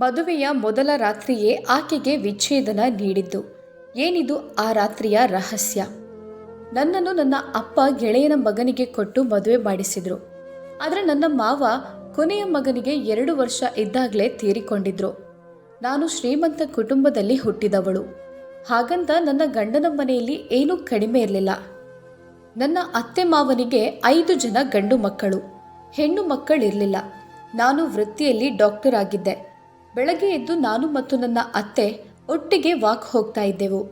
ಮದುವೆಯ ಮೊದಲ ರಾತ್ರಿಯೇ ಆಕೆಗೆ ವಿಚ್ಛೇದನ ನೀಡಿದ್ದು. ಏನಿದು ಆ ರಾತ್ರಿಯ ರಹಸ್ಯ? ನನ್ನನ್ನು ನನ್ನ ಅಪ್ಪ ಗೆಳೆಯನ ಮಗನಿಗೆ ಕೊಟ್ಟು ಮದುವೆ ಮಾಡಿಸಿದ್ರು. ಆದರೆ ನನ್ನ ಮಾವ ಕೊನೆಯ ಮಗನಿಗೆ ಎರಡು ವರ್ಷ ಇದ್ದಾಗಲೇ ತೀರಿಕೊಂಡಿದ್ರು. ನಾನು ಶ್ರೀಮಂತ ಕುಟುಂಬದಲ್ಲಿ ಹುಟ್ಟಿದವಳು. ಹಾಗಂತ ನನ್ನ ಗಂಡನ ಮನೆಯಲ್ಲಿ ಏನೂ ಕಡಿಮೆ ಇರಲಿಲ್ಲ. ನನ್ನ ಅತ್ತೆ ಮಾವನಿಗೆ ಐದು ಜನ ಗಂಡು ಮಕ್ಕಳು. ಹೆಣ್ಣು ಮಕ್ಕಳಿರಲಿಲ್ಲ. ನಾನು ವೃತ್ತಿಯಲ್ಲಿ ಡಾಕ್ಟರ್ ಆಗಿದ್ದೆ. ಬೆಳಗ್ಗೆ ಎದ್ದು ನಾನು ಮತ್ತು ನನ್ನ ಅತ್ತೆ ಒಟ್ಟಿಗೆ ವಾಕ್ ಹೋಗ್ತಾ ಇದ್ದೆವು.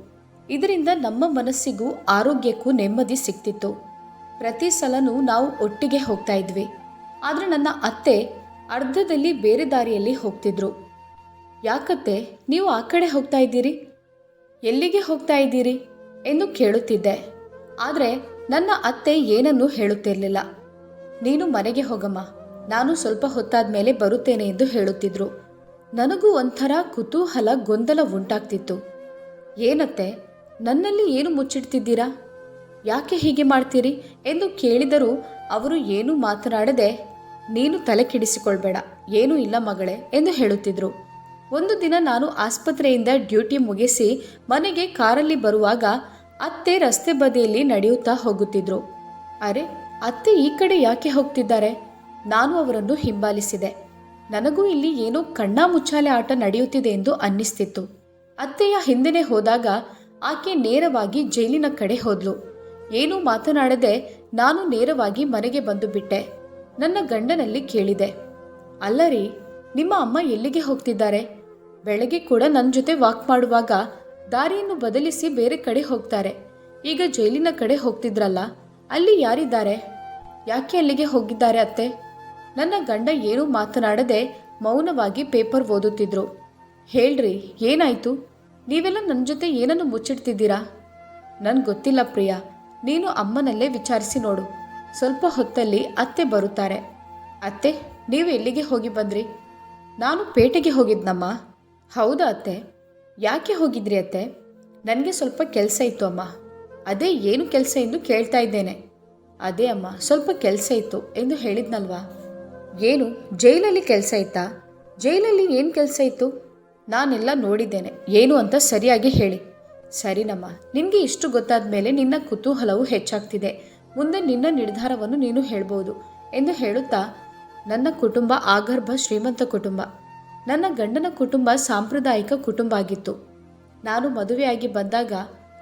ಇದರಿಂದ ನಮ್ಮ ಮನಸ್ಸಿಗೂ ಆರೋಗ್ಯಕ್ಕೂ ನೆಮ್ಮದಿ ಸಿಕ್ತಿತ್ತು. ಪ್ರತಿ ಸಲನೂ ನಾವು ಒಟ್ಟಿಗೆ ಹೋಗ್ತಾ ಇದ್ವಿ. ಆದರೆ ನನ್ನ ಅತ್ತೆ ಅರ್ಧದಲ್ಲಿ ಬೇರೆ ದಾರಿಯಲ್ಲಿ ಹೋಗ್ತಿದ್ರು. ಯಾಕತ್ತೆ, ನೀವು ಆ ಕಡೆ ಹೋಗ್ತಾ ಇದ್ದೀರಿ? ಎಲ್ಲಿಗೆ ಹೋಗ್ತಾ ಇದ್ದೀರಿ? ಎಂದು ಕೇಳುತ್ತಿದ್ದೆ. ಆದರೆ ನನ್ನ ಅತ್ತೆ ಏನನ್ನೂ ಹೇಳುತ್ತಿರಲಿಲ್ಲ. ನೀನು ಮನೆಗೆ ಹೋಗಮ್ಮ. ನಾನು ಸ್ವಲ್ಪ ಹೊತ್ತಾದ ಮೇಲೆ ಬರುತ್ತೇನೆ ಎಂದು ಹೇಳುತ್ತಿದ್ರು. ನನಗೂ ಒಂಥರ ಕುತೂಹಲ, ಗೊಂದಲ ಉಂಟಾಗ್ತಿತ್ತು. ಏನತ್ತೆ, ನನ್ನಲ್ಲಿ ಏನು ಮುಚ್ಚಿಡ್ತಿದ್ದೀರಾ? ಯಾಕೆ ಹೀಗೆ ಮಾಡ್ತೀರಿ ಎಂದು ಕೇಳಿದರೂ ಅವರು ಏನೂ ಮಾತನಾಡದೆ, ನೀನು ತಲೆ ಕೆಡಿಸಿಕೊಳ್ಬೇಡ, ಏನೂ ಇಲ್ಲ ಮಗಳೇ, ಎಂದು ಹೇಳುತ್ತಿದ್ರು. ಒಂದು ದಿನ ನಾನು ಆಸ್ಪತ್ರೆಯಿಂದ ಡ್ಯೂಟಿ ಮುಗಿಸಿ ಮನೆಗೆ ಕಾರಲ್ಲಿ ಬರುವಾಗ ಅತ್ತೆ ರಸ್ತೆ ಬದಿಯಲ್ಲಿ ನಡೆಯುತ್ತಾ ಹೋಗುತ್ತಿದ್ರು. ಅರೆ, ಅತ್ತೆ ಈ ಕಡೆ ಯಾಕೆ ಹೋಗ್ತಿದ್ದಾರೆ? ನಾನು ಅವರನ್ನು ಹಿಂಬಾಲಿಸಿದೆ. ನನಗೂ ಇಲ್ಲಿ ಏನೋ ಕಣ್ಣಾ ಮುಚ್ಚಾಲೆ ಆಟ ನಡೆಯುತ್ತಿದೆ ಎಂದು ಅನ್ನಿಸ್ತಿತ್ತು. ಅತ್ತೆಯ ಹಿಂದೆನೆ ಹೋದಾಗ ಆಕೆ ನೇರವಾಗಿ ಜೈಲಿನ ಕಡೆ ಹೋದ್ಲು. ಏನೂ ಮಾತನಾಡದೆ ನಾನು ನೇರವಾಗಿ ಮನೆಗೆ ಬಂದು ಬಿಟ್ಟೆ. ನನ್ನ ಗಂಡನಲ್ಲಿ ಕೇಳಿದೆ. ಅಲ್ಲರಿ ನಿಮ್ಮ ಅಮ್ಮ ಎಲ್ಲಿಗೆ ಹೋಗ್ತಿದ್ದಾರೆ? ಬೆಳಗ್ಗೆ ಕೂಡ ನನ್ನ ಜೊತೆ ವಾಕ್ ಮಾಡುವಾಗ ದಾರಿಯನ್ನು ಬದಲಿಸಿ ಬೇರೆ ಕಡೆ ಹೋಗ್ತಾರೆ. ಈಗ ಜೈಲಿನ ಕಡೆ ಹೋಗ್ತಿದ್ರಲ್ಲ, ಅಲ್ಲಿ ಯಾರಿದ್ದಾರೆ? ಯಾಕೆ ಅಲ್ಲಿಗೆ ಹೋಗಿದ್ದಾರೆ ಅತ್ತೆ? ನನ್ನ ಗಂಡ ಏನೂ ಮಾತನಾಡದೆ ಮೌನವಾಗಿ ಪೇಪರ್ ಓದುತ್ತಿದ್ರು. ಹೇಳ್ರಿ, ಏನಾಯ್ತು? ನೀವೆಲ್ಲ ನನ್ನ ಜೊತೆ ಏನನ್ನು ಮುಚ್ಚಿಡ್ತಿದ್ದೀರಾ? ನನ್ಗೆ ಗೊತ್ತಿಲ್ಲ ಪ್ರಿಯಾ. ನೀನು ಅಮ್ಮನಲ್ಲೇ ವಿಚಾರಿಸಿ ನೋಡು. ಸ್ವಲ್ಪ ಹೊತ್ತಲ್ಲಿ ಅತ್ತೆ ಬರುತ್ತಾರೆ. ಅತ್ತೆ, ನೀವು ಎಲ್ಲಿಗೆ ಹೋಗಿ ಬಂದ್ರಿ? ನಾನು ಪೇಟೆಗೆ ಹೋಗಿದ್ನಮ್ಮ. ಹೌದಾ ಅತ್ತೆ? ಯಾಕೆ ಹೋಗಿದ್ರಿ ಅತ್ತೆ? ನನಗೆ ಸ್ವಲ್ಪ ಕೆಲಸ ಇತ್ತು ಅಮ್ಮ. ಅದೇ ಏನು ಕೆಲಸ ಎಂದು ಕೇಳ್ತಾ ಇದ್ದೇನೆ. ಅದೇ ಅಮ್ಮ, ಸ್ವಲ್ಪ ಕೆಲಸ ಇತ್ತು ಎಂದು ಹೇಳಿದ್ನಲ್ವಾ? ಏನು? ಜೈಲಲ್ಲಿ ಕೆಲಸ ಇತ್ತಾ? ಜೈಲಲ್ಲಿ ಏನು ಕೆಲಸ ಇತ್ತು? ನಾನೆಲ್ಲ ನೋಡಿದ್ದೇನೆ. ಏನು ಅಂತ ಸರಿಯಾಗಿ ಹೇಳಿ. ಸರಿನಮ್ಮ ನಿನಗೆ ಇಷ್ಟು ಗೊತ್ತಾದ ಮೇಲೆ ನಿನ್ನ ಕುತೂಹಲವು ಹೆಚ್ಚಾಗ್ತಿದೆ. ಮುಂದೆ ನಿನ್ನ ನಿರ್ಧಾರವನ್ನು ನೀನು ಹೇಳ್ಬೋದು ಎಂದು ಹೇಳುತ್ತಾ, ನನ್ನ ಕುಟುಂಬ ಆಗರ್ಭ ಶ್ರೀಮಂತ ಕುಟುಂಬ. ನನ್ನ ಗಂಡನ ಕುಟುಂಬ ಸಾಂಪ್ರದಾಯಿಕ ಕುಟುಂಬ ಆಗಿತ್ತು. ನಾನು ಮದುವೆಯಾಗಿ ಬಂದಾಗ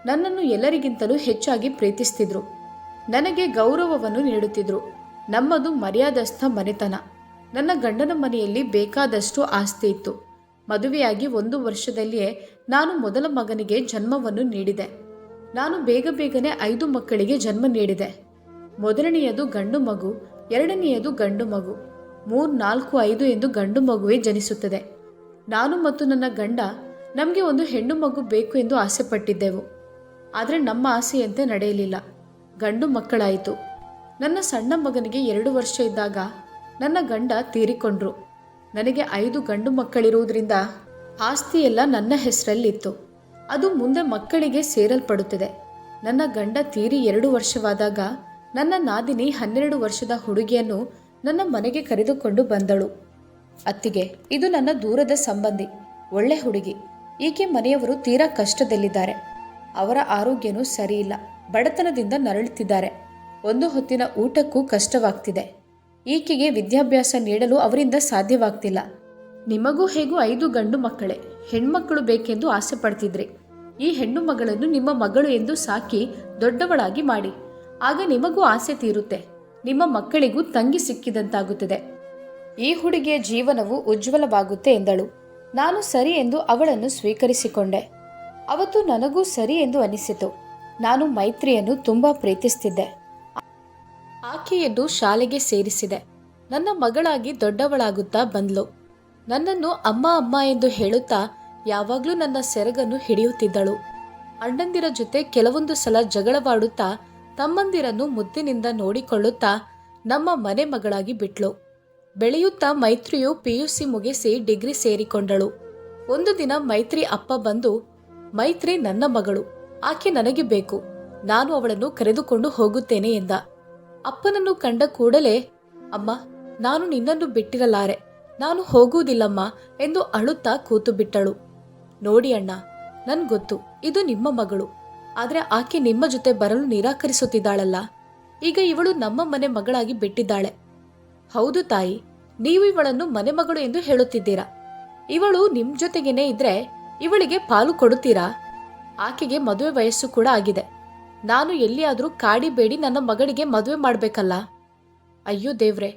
ನನ್ನನ್ನು ಎಲ್ಲರಿಗಿಂತಲೂ ಹೆಚ್ಚಾಗಿ ಪ್ರೀತಿಸ್ತಿದ್ರು. ನನಗೆ ಗೌರವವನ್ನು ನೀಡುತ್ತಿದ್ರು. ನಮ್ಮದು ಮರ್ಯಾದಸ್ಥ ಮನೆತನ. ನನ್ನ ಗಂಡನ ಮನೆಯಲ್ಲಿ ಬೇಕಾದಷ್ಟು ಆಸ್ತಿ ಇತ್ತು. ಮದುವೆಯಾಗಿ ಒಂದು ವರ್ಷದಲ್ಲಿಯೇ ನಾನು ಮೊದಲ ಮಗನಿಗೆ ಜನ್ಮವನ್ನು ನೀಡಿದೆ. ನಾನು ಬೇಗ ಬೇಗನೆ ಐದು ಮಕ್ಕಳಿಗೆ ಜನ್ಮ ನೀಡಿದೆ. ಮೊದಲನೆಯದು ಗಂಡು ಮಗು, ಎರಡನೆಯದು ಗಂಡು ಮಗು, ಮೂರು, ನಾಲ್ಕು, ಐದು ಎಂದು ಗಂಡು ಮಗುವೇ ಜನಿಸುತ್ತದೆ. ನಾನು ಮತ್ತು ನನ್ನ ಗಂಡ ನಮಗೆ ಒಂದು ಹೆಣ್ಣು ಮಗು ಬೇಕು ಎಂದು ಆಸೆ ಪಟ್ಟಿದ್ದೆವು ಆದರೆ ನಮ್ಮ ಆಸೆಯಂತೆ ನಡೆಯಲಿಲ್ಲ. ಗಂಡು ಮಕ್ಕಳಾಯಿತು. ನನ್ನ ಸಣ್ಣ ಮಗನಿಗೆ ಎರಡು ವರ್ಷ ಇದ್ದಾಗ ನನ್ನ ಗಂಡ ತೀರಿಕೊಂಡ್ರು. ನನಗೆ ಐದು ಗಂಡು ಮಕ್ಕಳಿರುವುದರಿಂದ ಆಸ್ತಿ ಎಲ್ಲ ನನ್ನ ಹೆಸರಲ್ಲಿತ್ತು. ಅದು ಮುಂದೆ ಮಕ್ಕಳಿಗೆ ಸೇರಲ್ಪಡುತ್ತದೆ. ನನ್ನ ಗಂಡ ತೀರಿ ಎರಡು ವರ್ಷವಾದಾಗ ನನ್ನ ನಾದಿನಿ ಹನ್ನೆರಡು ವರ್ಷದ ಹುಡುಗಿಯನ್ನು ನನ್ನ ಮನೆಗೆ ಕರೆದುಕೊಂಡು ಬಂದಳು. ಅತ್ತಿಗೆ, ಇದು ನನ್ನ ದೂರದ ಸಂಬಂಧಿ, ಒಳ್ಳೆ ಹುಡುಗಿ. ಈಕೆ ಮನೆಯವರು ತೀರಾ ಕಷ್ಟದಲ್ಲಿದ್ದಾರೆ. ಅವರ ಆರೋಗ್ಯನೂ ಸರಿಯಿಲ್ಲ. ಬಡತನದಿಂದ ನರಳುತ್ತಿದ್ದಾರೆ ಒಂದು ಹೊತ್ತಿನ ಊಟಕ್ಕೂ ಕಷ್ಟವಾಗ್ತಿದೆ. ಈಕೆಗೆ ವಿದ್ಯಾಭ್ಯಾಸ ನೀಡಲು ಅವರಿಂದ ಸಾಧ್ಯವಾಗ್ತಿಲ್ಲ. ನಿಮಗೂ ಹೇಗೂ ಐದು ಗಂಡು ಮಕ್ಕಳೇ, ಹೆಣ್ಮಕ್ಕಳು ಬೇಕೆಂದು ಆಸೆ ಪಡ್ತಿದ್ರಿ. ಈ ಹೆಣ್ಣು ಮಗಳನ್ನು ನಿಮ್ಮ ಮಗಳು ಎಂದು ಸಾಕಿ ದೊಡ್ಡವಳಾಗಿ ಮಾಡಿ. ಆಗ ನಿಮಗೂ ಆಸೆ ತೀರುತ್ತೆ. ನಿಮ್ಮ ಮಕ್ಕಳಿಗೂ ತಂಗಿ ಸಿಕ್ಕಿದಂತಾಗುತ್ತದೆ. ಈ ಹುಡುಗಿಯ ಜೀವನವು ಉಜ್ವಲವಾಗುತ್ತೆ ಎಂದಳು. ನಾನು ಸರಿ ಎಂದು ಅವಳನ್ನು ಸ್ವೀಕರಿಸಿಕೊಂಡೆ. ಅವತ್ತು ನನಗೂ ಸರಿ ಎಂದು ಅನಿಸಿತು. ನಾನು ಮೈತ್ರಿಯನ್ನು ತುಂಬಾ ಪ್ರೀತಿಸ್ತಿದ್ದೆ. ಆಕೆಯನ್ನು ಶಾಲೆಗೆ ಸೇರಿಸಿದೆ. ನನ್ನ ಮಗಳಾಗಿ ದೊಡ್ಡವಳಾಗುತ್ತಾ ಬಂದ್ಲು. ನನ್ನನ್ನು ಅಮ್ಮ ಅಮ್ಮ ಎಂದು ಹೇಳುತ್ತಾ ಯಾವಾಗಲೂ ನನ್ನ ಸೆರಗನ್ನು ಹಿಡಿಯುತ್ತಿದ್ದಳು. ಅಣ್ಣಂದಿರ ಜೊತೆ ಕೆಲವೊಂದು ಸಲ ಜಗಳವಾಡುತ್ತಾ ತಮ್ಮಂದಿರನ್ನು ಮುದ್ದಿನಿಂದ ನೋಡಿಕೊಳ್ಳುತ್ತಾ ನಮ್ಮ ಮನೆ ಮಗಳಾಗಿ ಬಿಟ್ಲು. ಬೆಳೆಯುತ್ತಾ ಮೈತ್ರಿಯು ಪಿಯುಸಿ ಮುಗಿಸಿ ಡಿಗ್ರಿ ಸೇರಿಕೊಂಡಳು. ಒಂದು ದಿನ ಮೈತ್ರಿ ಅಪ್ಪ ಬಂದು, ಮೈತ್ರಿ ನನ್ನ ಮಗಳು, ಆಕೆ ನನಗೆ ಬೇಕು. ನಾನು ಅವಳನ್ನು ಕರೆದುಕೊಂಡು ಹೋಗುತ್ತೇನೆ ಎಂದ. ಅಪ್ಪನನ್ನು ಕಂಡ ಕೂಡಲೇ, ಅಮ್ಮ, ನಾನು ನಿನ್ನನ್ನು ಬಿಟ್ಟಿರಲಾರೆ. ನಾನು ಹೋಗುವುದಿಲ್ಲಮ್ಮ ಎಂದು ಅಳುತ್ತಾ ಕೂತು ಬಿಟ್ಟಳು. ನೋಡಿ ಅಣ್ಣ ನನ್ ಗೊತ್ತು ಇದು ನಿಮ್ಮ ಮಗಳು. ಆದರೆ ಆಕೆ ನಿಮ್ಮ ಜೊತೆ ಬರಲು ನಿರಾಕರಿಸುತ್ತಿದ್ದಾಳಲ್ಲ. ಈಗ ಇವಳು ನಮ್ಮ ಮನೆ ಮಗಳಾಗಿ ಬಿಟ್ಟಿದ್ದಾಳೆ. ಹೌದು ತಾಯಿ, ನೀವು ಇವಳನ್ನು ಮನೆ ಮಗಳು ಎಂದು ಹೇಳುತ್ತಿದ್ದೀರಾ. ಇವಳು ನಿಮ್ ಜೊತೆಗೇನೆ ಇದ್ರೆ, ಇವಳಿಗೆ ಪಾಲು ಕೊಡುತ್ತೀರಾ? ಆಕೆಗೆ ಮದುವೆ ವಯಸ್ಸು ಕೂಡ ಆಗಿದೆ. ನಾನು ಎಲ್ಲಿಯಾದರೂ ಕಾಡಿಬೇಡಿ ನನ್ನ ಮಗಳಿಗೆ ಮದುವೆ ಮಾಡಬೇಕಲ್ಲ. ಅಯ್ಯೋ ದೇವ್ರೆ,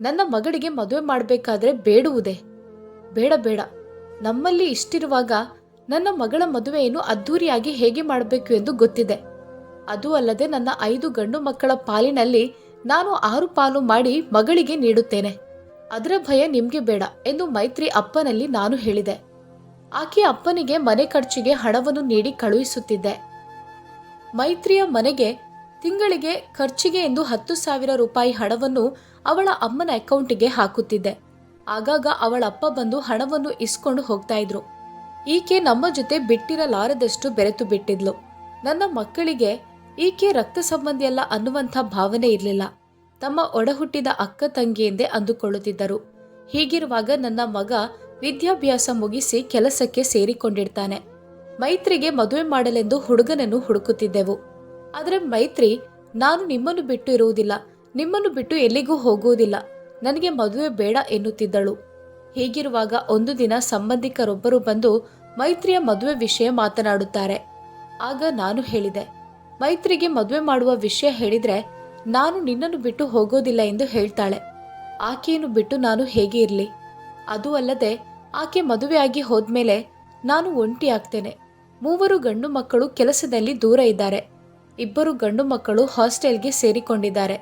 ನನ್ನ ಮಗಳಿಗೆ ಮದುವೆ ಮಾಡಬೇಕಾದ್ರೆ ಬೇಡುವುದೇ? ಬೇಡ ಬೇಡ. ನಮ್ಮಲ್ಲಿ ಇಷ್ಟಿರುವಾಗ ನನ್ನ ಮಗಳ ಮದುವೆಯನ್ನು ಅದ್ಧೂರಿಯಾಗಿ ಹೇಗೆ ಮಾಡಬೇಕು ಎಂದು ಗೊತ್ತಿದೆ. ಅದು ಅಲ್ಲದೆ ನನ್ನ ಐದು ಗಂಡು ಮಕ್ಕಳ ಪಾಲಿನಲ್ಲಿ ನಾನು ಆರು ಪಾಲು ಮಾಡಿ ಮಗಳಿಗೆ ನೀಡುತ್ತೇನೆ. ಅದರ ಭಯ ನಿಮಗೆ ಬೇಡ ಎಂದು ಮೈತ್ರಿ ಅಪ್ಪನಲ್ಲಿ ನಾನು ಹೇಳಿದೆ. ಆಕೆ ಅಪ್ಪನಿಗೆ ಮನೆ ಖರ್ಚಿಗೆ ಹಣವನ್ನು ನೀಡಿ ಕಳುಹಿಸುತ್ತಿದ್ದೆ. ಮೈತ್ರಿಯ ಮನೆಗೆ ತಿಂಗಳಿಗೆ ಖರ್ಚಿಗೆ ಎಂದು ಹತ್ತು ಸಾವಿರ ರೂಪಾಯಿ ಹಣವನ್ನು ಅವಳ ಅಮ್ಮನ ಅಕೌಂಟಿಗೆ ಹಾಕುತ್ತಿದ್ದೆ. ಆಗಾಗ ಅವಳ ಅಪ್ಪ ಬಂದು ಹಣವನ್ನು ಇಸ್ಕೊಂಡು ಹೋಗ್ತಾ ಇದ್ರು. ಈಕೆ ನಮ್ಮ ಜೊತೆ ಬಿಟ್ಟಿರಲಾರದಷ್ಟು ಬೆರೆತು ಬಿಟ್ಟಿದ್ಲು. ನನ್ನ ಮಕ್ಕಳಿಗೆ ಈಕೆ ರಕ್ತ ಸಂಬಂಧಿಯಲ್ಲ ಅನ್ನುವಂಥ ಭಾವನೆ ಇರಲಿಲ್ಲ. ತಮ್ಮ ಒಡಹುಟ್ಟಿದ ಅಕ್ಕ ತಂಗಿ ಅಂದುಕೊಳ್ಳುತ್ತಿದ್ದರು. ಹೀಗಿರುವಾಗ ನನ್ನ ಮಗ ವಿದ್ಯಾಭ್ಯಾಸ ಮುಗಿಸಿ ಕೆಲಸಕ್ಕೆ ಸೇರಿಕೊಂಡಿರ್ತಾನೆ. ಮೈತ್ರಿಗೆ ಮದುವೆ ಮಾಡಲೆಂದು ಹುಡುಗನನ್ನು ಹುಡುಕುತ್ತಿದ್ದೆವು. ಆದರೆ ಮೈತ್ರಿ, ನಾನು ನಿಮ್ಮನ್ನು ಬಿಟ್ಟು ಇರುವುದಿಲ್ಲ. ನಿಮ್ಮನ್ನು ಬಿಟ್ಟು ಎಲ್ಲಿಗೂ ಹೋಗುವುದಿಲ್ಲ. ನನಗೆ ಮದುವೆ ಬೇಡ ಎನ್ನುತ್ತಿದ್ದಳು. ಹೀಗಿರುವಾಗ ಒಂದು ದಿನ ಸಂಬಂಧಿಕರೊಬ್ಬರು ಬಂದು ಮೈತ್ರಿಯ ಮದುವೆ ವಿಷಯ ಮಾತನಾಡುತ್ತಾರೆ. ಆಗ ನಾನು ಹೇಳಿದೆ, ಮೈತ್ರಿಗೆ ಮದುವೆ ಮಾಡುವ ವಿಷಯ ಹೇಳಿದ್ರೆ ನಾನು ನಿನ್ನನ್ನು ಬಿಟ್ಟು ಹೋಗೋದಿಲ್ಲ ಎಂದು ಹೇಳ್ತಾಳೆ. ಆಕೆಯನ್ನು ಬಿಟ್ಟು ನಾನು ಹೇಗೆ ಇರಲಿ? ಅದು ಅಲ್ಲದೆ, ಆಕೆ ಮದುವೆಯಾಗಿ ಹೋದ್ಮೇಲೆ ನಾನು ಒಂಟಿ ಆಗ್ತೇನೆ ಮೂವರು ಗಂಡು ಮಕ್ಕಳು ಕೆಲಸದಲ್ಲಿ ದೂರ ಇದ್ದಾರೆ. ಇಬ್ಬರು ಗಂಡು ಮಕ್ಕಳು ಹಾಸ್ಟೆಲ್ಗೆ ಸೇರಿಕೊಂಡಿದ್ದಾರೆ.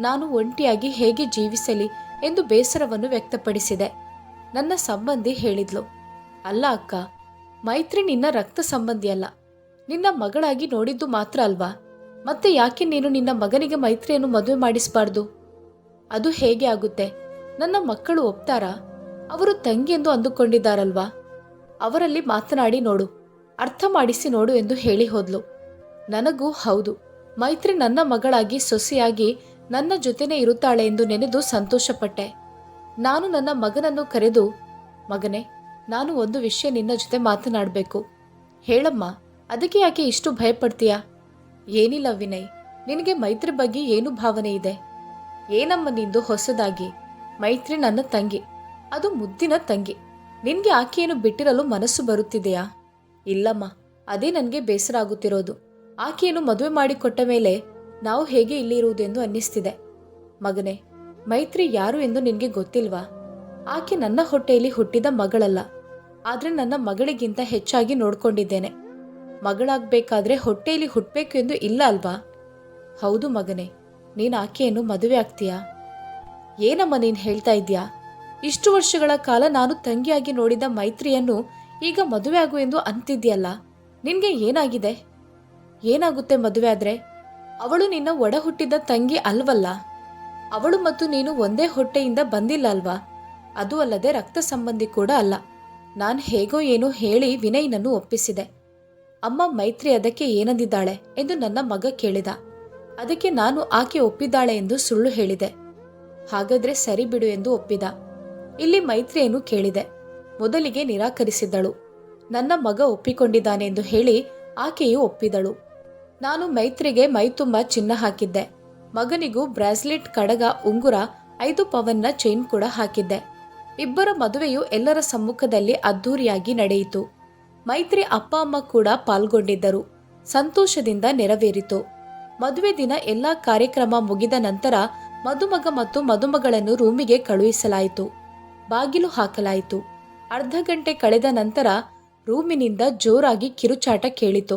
ನಾನು ಒಂಟಿಯಾಗಿ ಹೇಗೆ ಜೀವಿಸಲಿ ಎಂದು ಬೇಸರವನ್ನು ವ್ಯಕ್ತಪಡಿಸಿದೆ. ನನ್ನ ಸಂಬಂಧಿ ಹೇಳಿದ್ಲು. ಅಲ್ಲ ಅಕ್ಕ, ಮೈತ್ರಿ ನಿನ್ನ ರಕ್ತ ಸಂಬಂಧಿಯಲ್ಲ ನಿನ್ನ ಮಗಳಾಗಿ ನೋಡಿದ್ದು ಮಾತ್ರ ಅಲ್ವಾ? ಮತ್ತೆ ಯಾಕೆ ನೀನು ನಿನ್ನ ಮಗನಿಗೆ ಮೈತ್ರಿಯನ್ನು ಮದುವೆ ಮಾಡಿಸಬಾರ್ದು? ಅದು ಹೇಗೆ ಆಗುತ್ತೆ? ನನ್ನ ಮಕ್ಕಳು ಒಪ್ತಾರಾ? ಅವರು ತಂಗಿ ಎಂದು ಅಂದುಕೊಂಡಿದ್ದಾರಲ್ವಾ? ಅವರಲ್ಲಿ ಮಾತನಾಡಿ ನೋಡು. ಅರ್ಥ ಮಾಡಿಸಿ ನೋಡು ಎಂದು ಹೇಳಿ ಹೋದ್ಲು. ನನಗೂ ಹೌದು. ಮೈತ್ರಿ ನನ್ನ ಮಗಳಾಗಿ ಸೊಸೆಯಾಗಿ ನನ್ನ ಜೊತೆನೇ ಇರುತ್ತಾಳೆ ಎಂದು ನೆನೆದು ಸಂತೋಷಪಟ್ಟೆ. ನಾನು ನನ್ನ ಮಗನನ್ನು ಕರೆದು, ಮಗನೇ, ನಾನು ಒಂದು ವಿಷಯ ನಿನ್ನ ಜೊತೆ ಮಾತನಾಡಬೇಕು. ಹೇಳಮ್ಮ, ಅದಕ್ಕೆ ಯಾಕೆ ಇಷ್ಟು ಭಯಪಡ್ತೀಯಾ? ಏನಿಲ್ಲ ವಿನಯ್, ನಿನಗೆ ಮೈತ್ರಿ ಬಗ್ಗೆ ಏನು ಭಾವನೆ ಇದೆ? ಏನಮ್ಮ ನಿಂದು ಹೊಸದಾಗಿ? ಮೈತ್ರಿ ನನ್ನ ತಂಗಿ, ಅದು ಮುದ್ದಿನ ತಂಗಿ. ನಿನಗೆ ಆಕೆಯನ್ನು ಬಿಟ್ಟಿರಲು ಮನಸ್ಸು ಬರುತ್ತಿದೆಯಾ? ಇಲ್ಲಮ್ಮ, ಅದೇ ನನಗೆ ಬೇಸರ ಆಗುತ್ತಿರೋದು. ಆಕೆಯನ್ನು ಮದುವೆ ಮಾಡಿಕೊಟ್ಟ ಮೇಲೆ ನಾವು ಹೇಗೆ ಇಲ್ಲಿ ಇರುವುದೆಂದು ಅನ್ನಿಸ್ತಿದೆ. ಮಗನೇ, ಮೈತ್ರಿ ಯಾರು ಎಂದು ನಿನಗೆ ಗೊತ್ತಿಲ್ವಾ? ಆಕೆ ನನ್ನ ಹೊಟ್ಟೆಯಲ್ಲಿ ಹುಟ್ಟಿದ ಮಗಳಲ್ಲ. ಆದರೆ ನನ್ನ ಮಗಳಿಗಿಂತ ಹೆಚ್ಚಾಗಿ ನೋಡ್ಕೊಂಡಿದ್ದೇನೆ. ಮಗಳಾಗಬೇಕಾದ್ರೆ ಹೊಟ್ಟೆಯಲ್ಲಿ ಹುಟ್ಟಬೇಕು ಎಂದು ಇಲ್ಲ ಅಲ್ವಾ? ಹೌದು ಮಗನೇ, ನೀನು ಆಕೆಯನ್ನು ಮದುವೆ ಆಗ್ತೀಯಾ? ಏನಮ್ಮ ನೀನು ಹೇಳ್ತಾ ಇದ್ದೀಯಾ? ಇಷ್ಟು ವರ್ಷಗಳ ಕಾಲ ನಾನು ತಂಗಿಯಾಗಿ ನೋಡಿದ ಮೈತ್ರಿಯನ್ನು ಈಗ ಮದುವೆ ಆಗು ಎಂದು ಅಂತಿದ್ಯಲ್ಲ ನಿನಗೆ ಏನಾಗಿದೆ? ಏನಾಗುತ್ತೆ ಮದುವೆ ಆದ್ರೆ? ಅವಳು ನಿನ್ನ ಒಡ ಹುಟ್ಟಿದ ತಂಗಿ ಅಲ್ವಲ್ಲ? ಅವಳು ಮತ್ತು ನೀನು ಒಂದೇ ಹೊಟ್ಟೆಯಿಂದ ಬಂದಿಲ್ಲ ಅಲ್ವಾ? ಅದು ಅಲ್ಲದೆ ರಕ್ತ ಸಂಬಂಧಿ ಕೂಡ ಅಲ್ಲ. ನಾನು ಹೇಗೋ ಏನೋ ಹೇಳಿ ವಿನಯ್ನನ್ನು ಒಪ್ಪಿಸಿದೆ. ಅಮ್ಮ ಮೈತ್ರಿ ಅದಕ್ಕೆ ಏನಂದಿದ್ದಾಳೆ ಎಂದು ನನ್ನ ಮಗ ಕೇಳಿದ. ಅದಕ್ಕೆ ನಾನು ಆಕೆ ಒಪ್ಪಿದ್ದಾಳೆ ಎಂದು ಸುಳ್ಳು ಹೇಳಿದೆ. ಹಾಗಾದ್ರೆ ಸರಿ ಬಿಡು ಎಂದು ಒಪ್ಪಿದ. ಇಲ್ಲಿ ಮೈತ್ರಿಯನ್ನು ಕೇಳಿದೆ. ಮೊದಲಿಗೆ ನಿರಾಕರಿಸಿದ್ದಳು. ನನ್ನ ಮಗ ಒಪ್ಪಿಕೊಂಡಿದ್ದಾನೆ ಎಂದು ಹೇಳಿ ಆಕೆಯು ಒಪ್ಪಿದಳು. ನಾನು ಮೈತ್ರಿಗೆ ಮೈತುಂಬ ಚಿನ್ನ ಹಾಕಿದ್ದೆ. ಮಗನಿಗೂ ಬ್ರಾಸ್ಲೆಟ್, ಕಡಗ, ಉಂಗುರ, ಐದು ಪವನ್ನ ಚೈನ್ ಕೂಡ ಹಾಕಿದ್ದೆ. ಇಬ್ಬರ ಮದುವೆಯು ಎಲ್ಲರ ಸಮ್ಮುಖದಲ್ಲಿ ಅದ್ಧೂರಿಯಾಗಿ ನಡೆಯಿತು. ಮೈತ್ರಿ ಅಪ್ಪ, ಅಮ್ಮ ಕೂಡ ಪಾಲ್ಗೊಂಡಿದ್ದರು. ಸಂತೋಷದಿಂದ ನೆರವೇರಿತು. ಮದುವೆ ದಿನ ಎಲ್ಲಾ ಕಾರ್ಯಕ್ರಮ ಮುಗಿದ ನಂತರ ಮದುಮಗ ಮತ್ತು ಮದುಮಗಳನ್ನು ರೂಮಿಗೆ ಕಳುಹಿಸಲಾಯಿತು. ಬಾಗಿಲು ಹಾಕಲಾಯಿತು. ಅರ್ಧ ಗಂಟೆ ಕಳೆದ ನಂತರ ರೂಮಿನಿಂದ ಜೋರಾಗಿ ಕಿರುಚಾಟ ಕೇಳಿತು.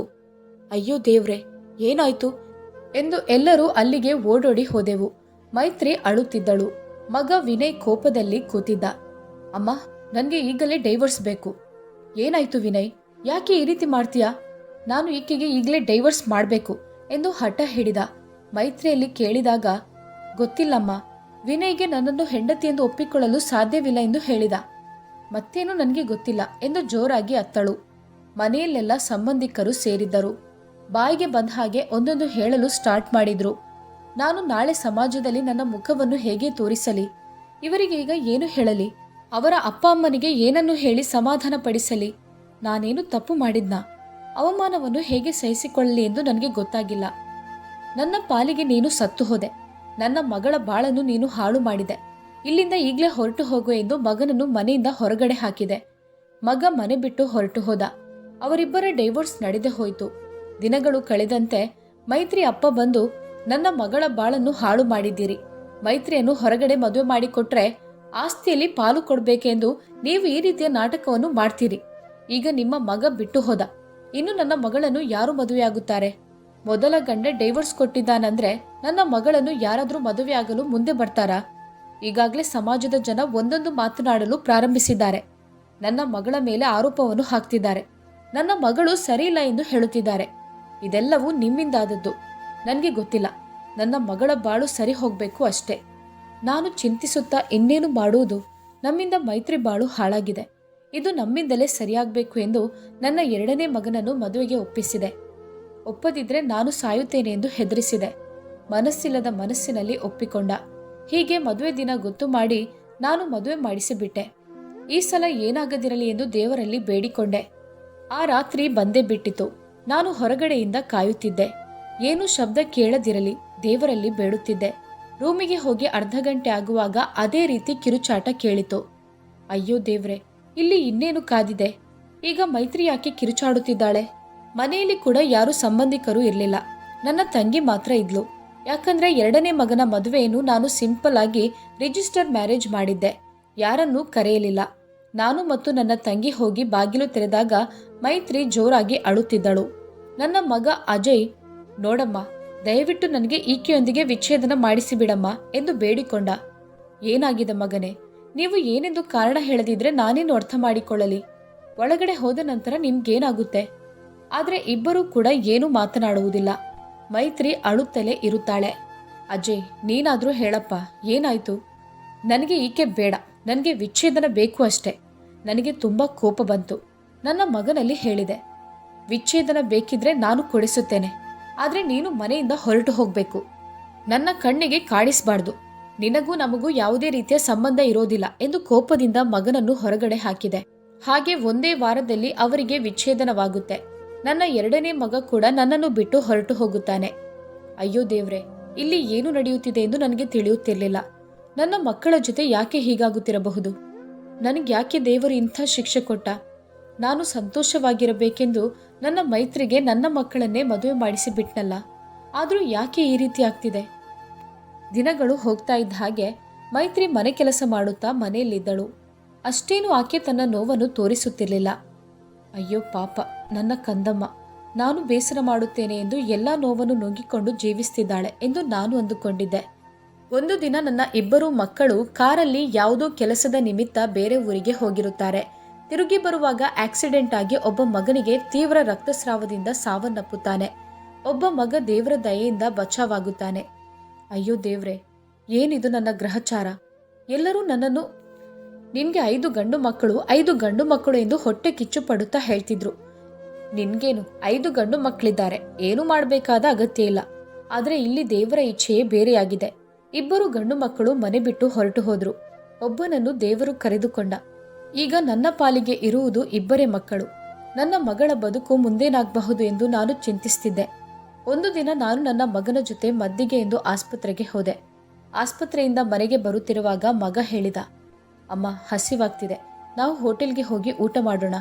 ಅಯ್ಯೋ ದೇವ್ರೆ, ಏನಾಯ್ತು? ಎಂದು ಎಲ್ಲರೂ ಅಲ್ಲಿಗೆ ಓಡೋಡಿ ಹೋದೆವು. ಮೈತ್ರಿ ಅಳುತ್ತಿದ್ದಳು. ಮಗ ವಿನಯ್ ಕೋಪದಲ್ಲಿ ಕೂತಿದ್ದ. ಅಮ್ಮ, ನನಗೆ ಈಗಲೇ ಡೈವರ್ಸ್ ಬೇಕು. ಏನಾಯ್ತು ವಿನಯ್? ಯಾಕೆ ಈ ರೀತಿ ಮಾಡ್ತೀಯಾ? ನಾನು ಈಕೆಗೆ ಈಗಲೇ ಡೈವರ್ಸ್ ಮಾಡಬೇಕು, ಎಂದು ಹಠ ಹಿಡಿದ ಮೈತ್ರಿಯಲ್ಲಿ ಕೇಳಿದಾಗ, ಗೊತ್ತಿಲ್ಲಮ್ಮ, ವಿನಯ್ಗೆ ನನ್ನನ್ನು ಹೆಂಡತಿ ಎಂದು ಒಪ್ಪಿಕೊಳ್ಳಲು ಸಾಧ್ಯವಿಲ್ಲ ಎಂದು ಹೇಳಿದ. ಮತ್ತೇನು ನನಗೆ ಗೊತ್ತಿಲ್ಲ ಎಂದು ಜೋರಾಗಿ ಅತ್ತಳು. ಮನೆಯಲ್ಲೆಲ್ಲ ಸಂಬಂಧಿಕರು ಸೇರಿದ್ದರು. ಬಾಯಿಗೆ ಬಂದ ಹಾಗೆ ಒಂದೊಂದು ಹೇಳಲು ಸ್ಟಾರ್ಟ್ ಮಾಡಿದ್ರು. ನಾನು ನಾಳೆ ಸಮಾಜದಲ್ಲಿ ನನ್ನ ಮುಖವನ್ನು ಹೇಗೆ ತೋರಿಸಲಿ? ಇವರಿಗೆ ಈಗ ಏನು ಹೇಳಲಿ? ಅವರ ಅಪ್ಪ ಅಮ್ಮನಿಗೆ ಏನನ್ನು ಹೇಳಿ ಸಮಾಧಾನ ಪಡಿಸಲಿ? ನಾನೇನು ತಪ್ಪು ಮಾಡಿದ್ನ? ಅವಮಾನವನ್ನು ಹೇಗೆ ಸಹಿಸಿಕೊಳ್ಳಲಿ ಎಂದು ನನಗೆ ಗೊತ್ತಾಗಿಲ್ಲ. ನನ್ನ ಪಾಲಿಗೆ ನೀನು ಸತ್ತು ಹೋದೆ. ನನ್ನ ಮಗಳ ಬಾಳನ್ನು ನೀನು ಹಾಳು ಮಾಡಿದೆ. ಇಲ್ಲಿಂದ ಈಗಲೇ ಹೊರಟು ಹೋಗು ಎಂದು ಮಗನನ್ನು ಮನೆಯಿಂದ ಹೊರಗಡೆ ಹಾಕಿದೆ. ಮಗ ಮನೆ ಬಿಟ್ಟು ಹೊರಟು ಹೋದ. ಅವರಿಬ್ಬರ ಡೈವೋರ್ಸ್ ನಡೆದೇ ಹೋಯಿತು. ದಿನಗಳು ಕಳೆದಂತೆ ಮೈತ್ರಿ ಅಪ್ಪ ಬಂದು, ನನ್ನ ಮಗಳ ಬಾಳನ್ನು ಹಾಳು ಮಾಡಿದ್ದೀರಿ. ಮೈತ್ರಿಯನ್ನು ಹೊರಗಡೆ ಮದುವೆ ಮಾಡಿಕೊಟ್ರೆ ಆಸ್ತಿಯಲ್ಲಿ ಪಾಲು ಕೊಡಬೇಕೆಂದು ನೀವು ಈ ರೀತಿಯ ನಾಟಕವನ್ನು ಮಾಡ್ತೀರಿ. ಈಗ ನಿಮ್ಮ ಮಗ ಬಿಟ್ಟು ಹೋದ. ಇನ್ನು ನನ್ನ ಮಗಳನ್ನು ಯಾರು ಮದುವೆಯಾಗುತ್ತಾರೆ? ಮೊದಲ ಗಂಡ ಡೈವರ್ಸ್ ಕೊಟ್ಟಿದ್ದಾನಂದ್ರೆ ನನ್ನ ಮಗಳನ್ನು ಯಾರಾದರೂ ಮದುವೆಯಾಗಲು ಮುಂದೆ ಬರ್ತಾರಾ? ಈಗಾಗಲೇ ಸಮಾಜದ ಜನ ಒಂದೊಂದು ಮಾತನಾಡಲು ಪ್ರಾರಂಭಿಸಿದ್ದಾರೆ. ನನ್ನ ಮಗಳ ಮೇಲೆ ಆರೋಪವನ್ನು ಹಾಕ್ತಿದ್ದಾರೆ. ನನ್ನ ಮಗಳು ಸರಿಯಿಲ್ಲ ಎಂದು ಹೇಳುತ್ತಿದ್ದಾರೆ. ಇದೆಲ್ಲವೂ ನಿಮ್ಮಿಂದಾದದ್ದು. ನನಗೆ ಗೊತ್ತಿಲ್ಲ. ನನ್ನ ಮಗಳ ಬಾಳು ಸರಿ ಹೋಗಬೇಕು ಅಷ್ಟೇ. ನಾನು ಚಿಂತಿಸುತ್ತಾ ಇನ್ನೇನು ಮಾಡುವುದು? ನಮ್ಮಿಂದ ಮೈತ್ರಿ ಬಾಳು ಹಾಳಾಗಿದೆ. ಇದು ನಮ್ಮಿಂದಲೇ ಸರಿಯಾಗಬೇಕು ಎಂದು ನನ್ನ ಎರಡನೇ ಮಗನನ್ನು ಮದುವೆಗೆ ಒಪ್ಪಿಸಿದೆ. ಒಪ್ಪದಿದ್ರೆ ನಾನು ಸಾಯುತ್ತೇನೆ ಎಂದು ಹೆದರಿಸಿದೆ. ಮನಸ್ಸಿಲ್ಲದ ಮನಸ್ಸಿನಲ್ಲಿ ಒಪ್ಪಿಕೊಂಡ. ಹೀಗೆ ಮದುವೆ ದಿನ ಗೊತ್ತು ಮಾಡಿ ನಾನು ಮದುವೆ ಮಾಡಿಸಿಬಿಟ್ಟೆ. ಈ ಸಲ ಏನಾಗದಿರಲಿ ಎಂದು ದೇವರಲ್ಲಿ ಬೇಡಿಕೊಂಡೆ. ಆ ರಾತ್ರಿ ಬಂದೇ ಬಿಟ್ಟಿತು. ನಾನು ಹೊರಗಡೆಯಿಂದ ಕಾಯುತ್ತಿದ್ದೆ. ಏನೂ ಶಬ್ದ ಕೇಳದಿರಲಿ, ದೇವರಲ್ಲಿ ಬೇಡುತ್ತಿದ್ದೆ. ರೂಮಿಗೆ ಹೋಗಿ ಅರ್ಧ ಗಂಟೆ ಆಗುವಾಗ ಅದೇ ರೀತಿ ಕಿರುಚಾಟ ಕೇಳಿತು. ಅಯ್ಯೋ ದೇವ್ರೆ, ಇಲ್ಲಿ ಇನ್ನೇನು ಕಾದಿದೆ? ಈಗ ಮೈತ್ರಿ ಯಾಕೆ ಕಿರುಚಾಡುತ್ತಿದ್ದಾಳೆ? ಮನೆಯಲ್ಲಿ ಕೂಡ ಯಾರೂ ಸಂಬಂಧಿಕರು ಇರಲಿಲ್ಲ. ನನ್ನ ತಂಗಿ ಮಾತ್ರ ಇದ್ಲು. ಯಾಕಂದ್ರೆ ಎರಡನೇ ಮಗನ ಮದುವೆಯನ್ನು ನಾನು ಸಿಂಪಲ್ ಆಗಿ ರಿಜಿಸ್ಟರ್ ಮ್ಯಾರೇಜ್ ಮಾಡಿದ್ದೆ. ಯಾರನ್ನೂ ಕರೆಯಲಿಲ್ಲ. ನಾನು ಮತ್ತು ನನ್ನ ತಂಗಿ ಹೋಗಿ ಬಾಗಿಲು ತೆರೆದಾಗ ಮೈತ್ರಿ ಜೋರಾಗಿ ಅಳುತ್ತಿದ್ದಳು. ನನ್ನ ಮಗ ಅಜಯ್, ನೋಡಮ್ಮ, ದಯವಿಟ್ಟು ನನಗೆ ಈಕೆಯೊಂದಿಗೆ ವಿಚ್ಛೇದನ ಮಾಡಿಸಿಬಿಡಮ್ಮ ಎಂದು ಬೇಡಿಕೊಂಡ. ಏನಾಗಿದೆ ಮಗನೇ? ನೀವು ಏನೆಂದು ಕಾರಣ ಹೇಳದಿದ್ರೆ ನಾನೇನು ಅರ್ಥ ಮಾಡಿಕೊಳ್ಳಲಿ? ಒಳಗಡೆ ಹೋದ ನಂತರ ನಿಮ್ಗೇನಾಗುತ್ತೆ? ಆದರೆ ಇಬ್ಬರೂ ಕೂಡ ಏನೂ ಮಾತನಾಡುವುದಿಲ್ಲ. ಮೈತ್ರಿ ಅಳುತ್ತಲೇ ಇರುತ್ತಾಳೆ. ಅಜಯ್ ನೀನಾದರೂ ಹೇಳಪ್ಪ, ಏನಾಯ್ತು? ನನಗೆ ಈಕೆ ಬೇಡ, ನನಗೆ ವಿಚ್ಛೇದನ ಬೇಕು ಅಷ್ಟೇ. ನನಗೆ ತುಂಬ ಕೋಪ ಬಂತು. ನನ್ನ ಮಗನಲ್ಲಿ ಹೇಳಿದೆ, ವಿಚ್ಛೇದನ ಬೇಕಿದ್ರೆ ನಾನು ಕೊಡಿಸುತ್ತೇನೆ, ಆದರೆ ನೀನು ಮನೆಯಿಂದ ಹೊರಟು ಹೋಗಬೇಕು. ನನ್ನ ಕಣ್ಣಿಗೆ ಕಾಣಿಸಬಾರ್ದು ನಿನಗೂ ನಮಗೂ ಯಾವುದೇ ರೀತಿಯ ಸಂಬಂಧ ಇರೋದಿಲ್ಲ ಎಂದು ಕೋಪದಿಂದ ಮಗನನ್ನು ಹೊರಗಡೆ ಹಾಕಿದೆ. ಹಾಗೆ ಒಂದೇ ವಾರದಲ್ಲಿ ಅವರಿಗೆ ವಿಚ್ಛೇದನವಾಗುತ್ತೆ. ನನ್ನ ಎರಡನೇ ಮಗ ಕೂಡ ನನ್ನನ್ನು ಬಿಟ್ಟು ಹೊರಟು ಹೋಗುತ್ತಾನೆ. ಅಯ್ಯೋ ದೇವ್ರೆ, ಇಲ್ಲಿ ಏನು ನಡೆಯುತ್ತಿದೆ ಎಂದು ನನಗೆ ತಿಳಿಯುತ್ತಿರಲಿಲ್ಲ. ನನ್ನ ಮಕ್ಕಳ ಜೊತೆ ಯಾಕೆ ಹೀಗಾಗುತ್ತಿರಬಹುದು? ನನಗೆ ಯಾಕೆ ದೇವರು ಇಂಥ ಶಿಕ್ಷೆ ಕೊಟ್ಟ? ನಾನು ಸಂತೋಷವಾಗಿರಬೇಕೆಂದು ನನ್ನ ಮೈತ್ರಿಗೆ ನನ್ನ ಮಕ್ಕಳನ್ನೇ ಮದುವೆ ಮಾಡಿಸಿ ಬಿಟ್ನಲ್ಲ ಆದರೂ ಯಾಕೆ ಈ ರೀತಿ ಆಗ್ತಿದೆ? ದಿನಗಳು ಹೋಗ್ತಾ ಇದ್ದ ಹಾಗೆ ಮೈತ್ರಿ ಮನೆ ಕೆಲಸ ಮಾಡುತ್ತಾ ಮನೆಯಲ್ಲಿದ್ದಳು. ಅಷ್ಟೇನು ಆಕೆ ತನ್ನ ನೋವನ್ನು ತೋರಿಸುತ್ತಿರಲಿಲ್ಲ. ಅಯ್ಯೋ ಪಾಪ. ನನ್ನ ಕಂದಮ್ಮ, ನಾನು ಬೇಸರ ಮಾಡುತ್ತೇನೆ ಎಂದು ಎಲ್ಲ ನೋವನ್ನು ನುಂಗಿಕೊಂಡು ಜೀವಿಸ್ತಿದ್ದಾಳೆ ಎಂದು ನಾನು ಅಂದುಕೊಂಡಿದ್ದೆ. ಒಂದು ದಿನ ನನ್ನ ಇಬ್ಬರು ಮಕ್ಕಳು ಕಾರಲ್ಲಿ ಯಾವುದೋ ಕೆಲಸದ ನಿಮಿತ್ತ ಬೇರೆ ಊರಿಗೆ ಹೋಗಿರುತ್ತಾರೆ. ತಿರುಗಿ ಬರುವಾಗ ಆಕ್ಸಿಡೆಂಟ್ ಆಗಿ ಒಬ್ಬ ಮಗನಿಗೆ ತೀವ್ರ ರಕ್ತಸ್ರಾವದಿಂದ ಸಾವನ್ನಪ್ಪುತ್ತಾನೆ. ಒಬ್ಬ ಮಗ ದೇವರ ದಯೆಯಿಂದ ಬಚಾವಾಗುತ್ತಾನೆ. ಅಯ್ಯೋ ದೇವ್ರೆ, ಏನಿದು ನನ್ನ ಗ್ರಹಚಾರ? ಎಲ್ಲರೂ ನನ್ನನ್ನು, ನಿನ್ಗೆ ಐದು ಗಂಡು ಮಕ್ಕಳು, ಐದು ಗಂಡು ಮಕ್ಕಳು ಎಂದು ಹೊಟ್ಟೆ ಕಿಚ್ಚು ಪಡುತ್ತಾ ಹೇಳ್ತಿದ್ರು. ನಿನ್ಗೇನು? ಐದು ಗಂಡು ಮಕ್ಕಳಿದ್ದಾರೆ ಏನು ಮಾಡಬೇಕಾದ ಅಗತ್ಯ ಇಲ್ಲ. ಆದರೆ ಇಲ್ಲಿ ದೇವರ ಇಚ್ಛೆಯೇ ಬೇರೆಯಾಗಿದೆ. ಇಬ್ಬರು ಗಂಡು ಮಕ್ಕಳು ಮನೆ ಬಿಟ್ಟು ಹೊರಟು ಹೋದ್ರು. ಒಬ್ಬನನ್ನು ದೇವರು ಕರೆದುಕೊಂಡ. ಈಗ ನನ್ನ ಪಾಲಿಗೆ ಇರುವುದು ಇಬ್ಬರೇ ಮಕ್ಕಳು. ನನ್ನ ಮಗಳ ಬದುಕು ಮುಂದೇನಾಗಬಹುದು ಎಂದು ನಾನು ಚಿಂತಿಸ್ತಿದ್ದೆ. ಒಂದು ದಿನ ನಾನು ನನ್ನ ಮಗನ ಜೊತೆ ಮದ್ದಿಗೆ ಎಂದು ಆಸ್ಪತ್ರೆಗೆ ಹೋದೆ. ಆಸ್ಪತ್ರೆಯಿಂದ ಮನೆಗೆ ಬರುತ್ತಿರುವಾಗ ಮಗ ಹೇಳಿದ, ಅಮ್ಮ, ಹಸಿವಾಗ್ತಿದೆ. ನಾವು ಹೋಟೆಲ್ಗೆ ಹೋಗಿ ಊಟ ಮಾಡೋಣ.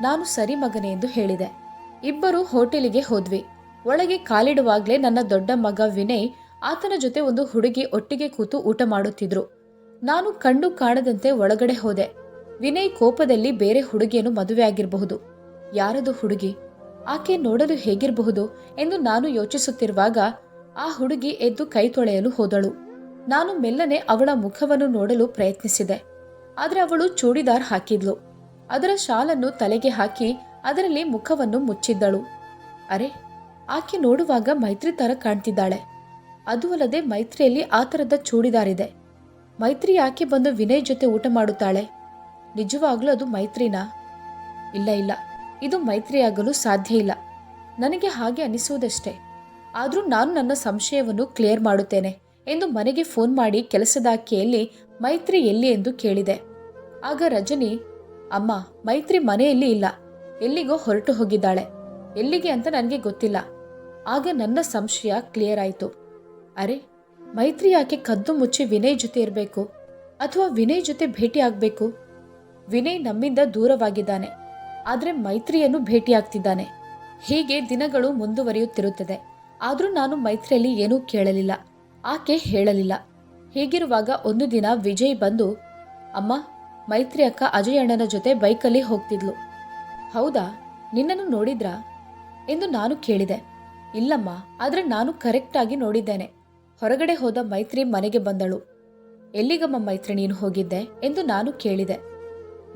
ನಾನು ಸರಿ ಮಗನೆ ಎಂದು ಹೇಳಿದೆ. ಇಬ್ಬರು ಹೋಟೆಲಿಗೆ ಹೋದ್ವಿ. ಒಳಗೆ ಕಾಲಿಡುವಾಗಲೇ ನನ್ನ ದೊಡ್ಡ ಮಗ ವಿನಯ್ ಆತನ ಜೊತೆ ಒಂದು ಹುಡುಗಿ ಒಟ್ಟಿಗೆ ಕೂತು ಊಟ ಮಾಡುತ್ತಿದ್ರು. ನಾನು ಕಣ್ಣು ಕಾಣದಂತೆ ಒಳಗಡೆ ಹೋದೆ. ವಿನಯ್ ಕೋಪದಲ್ಲಿ ಬೇರೆ ಹುಡುಗಿಯನ್ನು ಮದುವೆಯಾಗಿರಬಹುದು ಯಾರದು ಹುಡುಗಿ? ಆಕೆ ನೋಡಲು ಹೇಗಿರಬಹುದು ಎಂದು ನಾನು ಯೋಚಿಸುತ್ತಿರುವಾಗ ಆ ಹುಡುಗಿ ಎದ್ದು ಕೈ ತೊಳೆಯಲು ಹೋದಳು. ನಾನು ಮೆಲ್ಲನೆ ಅವಳ ಮುಖವನ್ನು ನೋಡಲು ಪ್ರಯತ್ನಿಸಿದೆ. ಆದರೆ ಅವಳು ಚೂಡಿದಾರ್ ಹಾಕಿದ್ಲು. ಅದರ ಶಾಲನ್ನು ತಲೆಗೆ ಹಾಕಿ ಅದರಲ್ಲಿ ಮುಖವನ್ನು ಮುಚ್ಚಿದ್ದಳು. ಅರೆ, ಆಕೆ ನೋಡುವಾಗ ಮೈತ್ರಿ ತರ ಕಾಣ್ತಿದ್ದಾಳೆ. ಅದು ಅಲ್ಲದೆ ಮೈತ್ರಿಯಲ್ಲಿ ಆ ಥರದ ಚೂಡಿದಾರಿದೆ. ಮೈತ್ರಿ ಯಾಕೆ ಬಂದು ವಿನಯ್ ಜೊತೆ ಊಟ ಮಾಡುತ್ತಾಳೆ. ನಿಜವಾಗ್ಲೂ ಅದು ಮೈತ್ರಿನಾ? ಇಲ್ಲ ಇಲ್ಲ. ಇದು ಮೈತ್ರಿಯಾಗಲು ಸಾಧ್ಯ ಇಲ್ಲ. ನನಗೆ ಹಾಗೆ ಅನಿಸುವುದಷ್ಟೇ. ಆದರೂ ನಾನು ನನ್ನ ಸಂಶಯವನ್ನು ಕ್ಲಿಯರ್ ಮಾಡುತ್ತೇನೆ ಎಂದು ಮನೆಗೆ ಫೋನ್ ಮಾಡಿ ಕೆಲಸದ ಆಕೆಯಲ್ಲಿ ಮೈತ್ರಿ ಎಲ್ಲಿ ಎಂದು ಕೇಳಿದೆ. ಆಗ ರಜನಿ ಅಮ್ಮ, ಮೈತ್ರಿ ಮನೆಯಲ್ಲಿ ಇಲ್ಲ. ಎಲ್ಲಿಗೋ ಹೊರಟು ಹೋಗಿದ್ದಾಳೆ. ಎಲ್ಲಿಗೆ ಅಂತ ನನಗೆ ಗೊತ್ತಿಲ್ಲ. ಆಗ ನನ್ನ ಸಂಶಯ ಕ್ಲಿಯರ್ ಆಯಿತು. ಅರೆ, ಮೈತ್ರಿ ಯಾಕೆ ಕದ್ದು ಮುಚ್ಚಿ ವಿನಯ್ ಜೊತೆ ಇರಬೇಕು? ಅಥವಾ ವಿನಯ್ ಜೊತೆ ಭೇಟಿ ಆಗಬೇಕು? ವಿನಯ್ ನಮ್ಮಿಂದ ದೂರವಾಗಿದ್ದಾನೆ. ಆದರೆ ಮೈತ್ರಿಯನ್ನು ಭೇಟಿಯಾಗ್ತಿದ್ದಾನೆ ಹೀಗೆ ದಿನಗಳು ಮುಂದುವರಿಯುತ್ತಿರುತ್ತದೆ. ಆದರೂ ನಾನು ಮೈತ್ರಿಯಲ್ಲಿ ಏನೂ ಕೇಳಲಿಲ್ಲ. ಆಕೆ ಹೇಳಲಿಲ್ಲ. ಹೀಗಿರುವಾಗ ಒಂದು ದಿನ ವಿಜಯ್ ಬಂದು, ಅಮ್ಮ ಮೈತ್ರಿ ಅಕ್ಕ ಅಜಯ್ ಅಣ್ಣನ ಜೊತೆ ಬೈಕಲ್ಲಿ ಹೋಗ್ತಿದ್ಲು. ಹೌದಾ? ನಿನ್ನನ್ನು ನೋಡಿದ್ರಾ? ಎಂದು ನಾನು ಕೇಳಿದೆ. ಇಲ್ಲಮ್ಮ, ಆದರೆ ನಾನು ಕರೆಕ್ಟಾಗಿ ನೋಡಿದ್ದೇನೆ. ಹೊರಗಡೆ ಹೋದ ಮೈತ್ರಿ ಮನೆಗೆ ಬಂದಳು. ಎಲ್ಲಿಗಮ್ಮ ಮೈತ್ರಿ ನೀನು ಹೋಗಿದ್ದೆ? ಎಂದು ನಾನು ಕೇಳಿದೆ.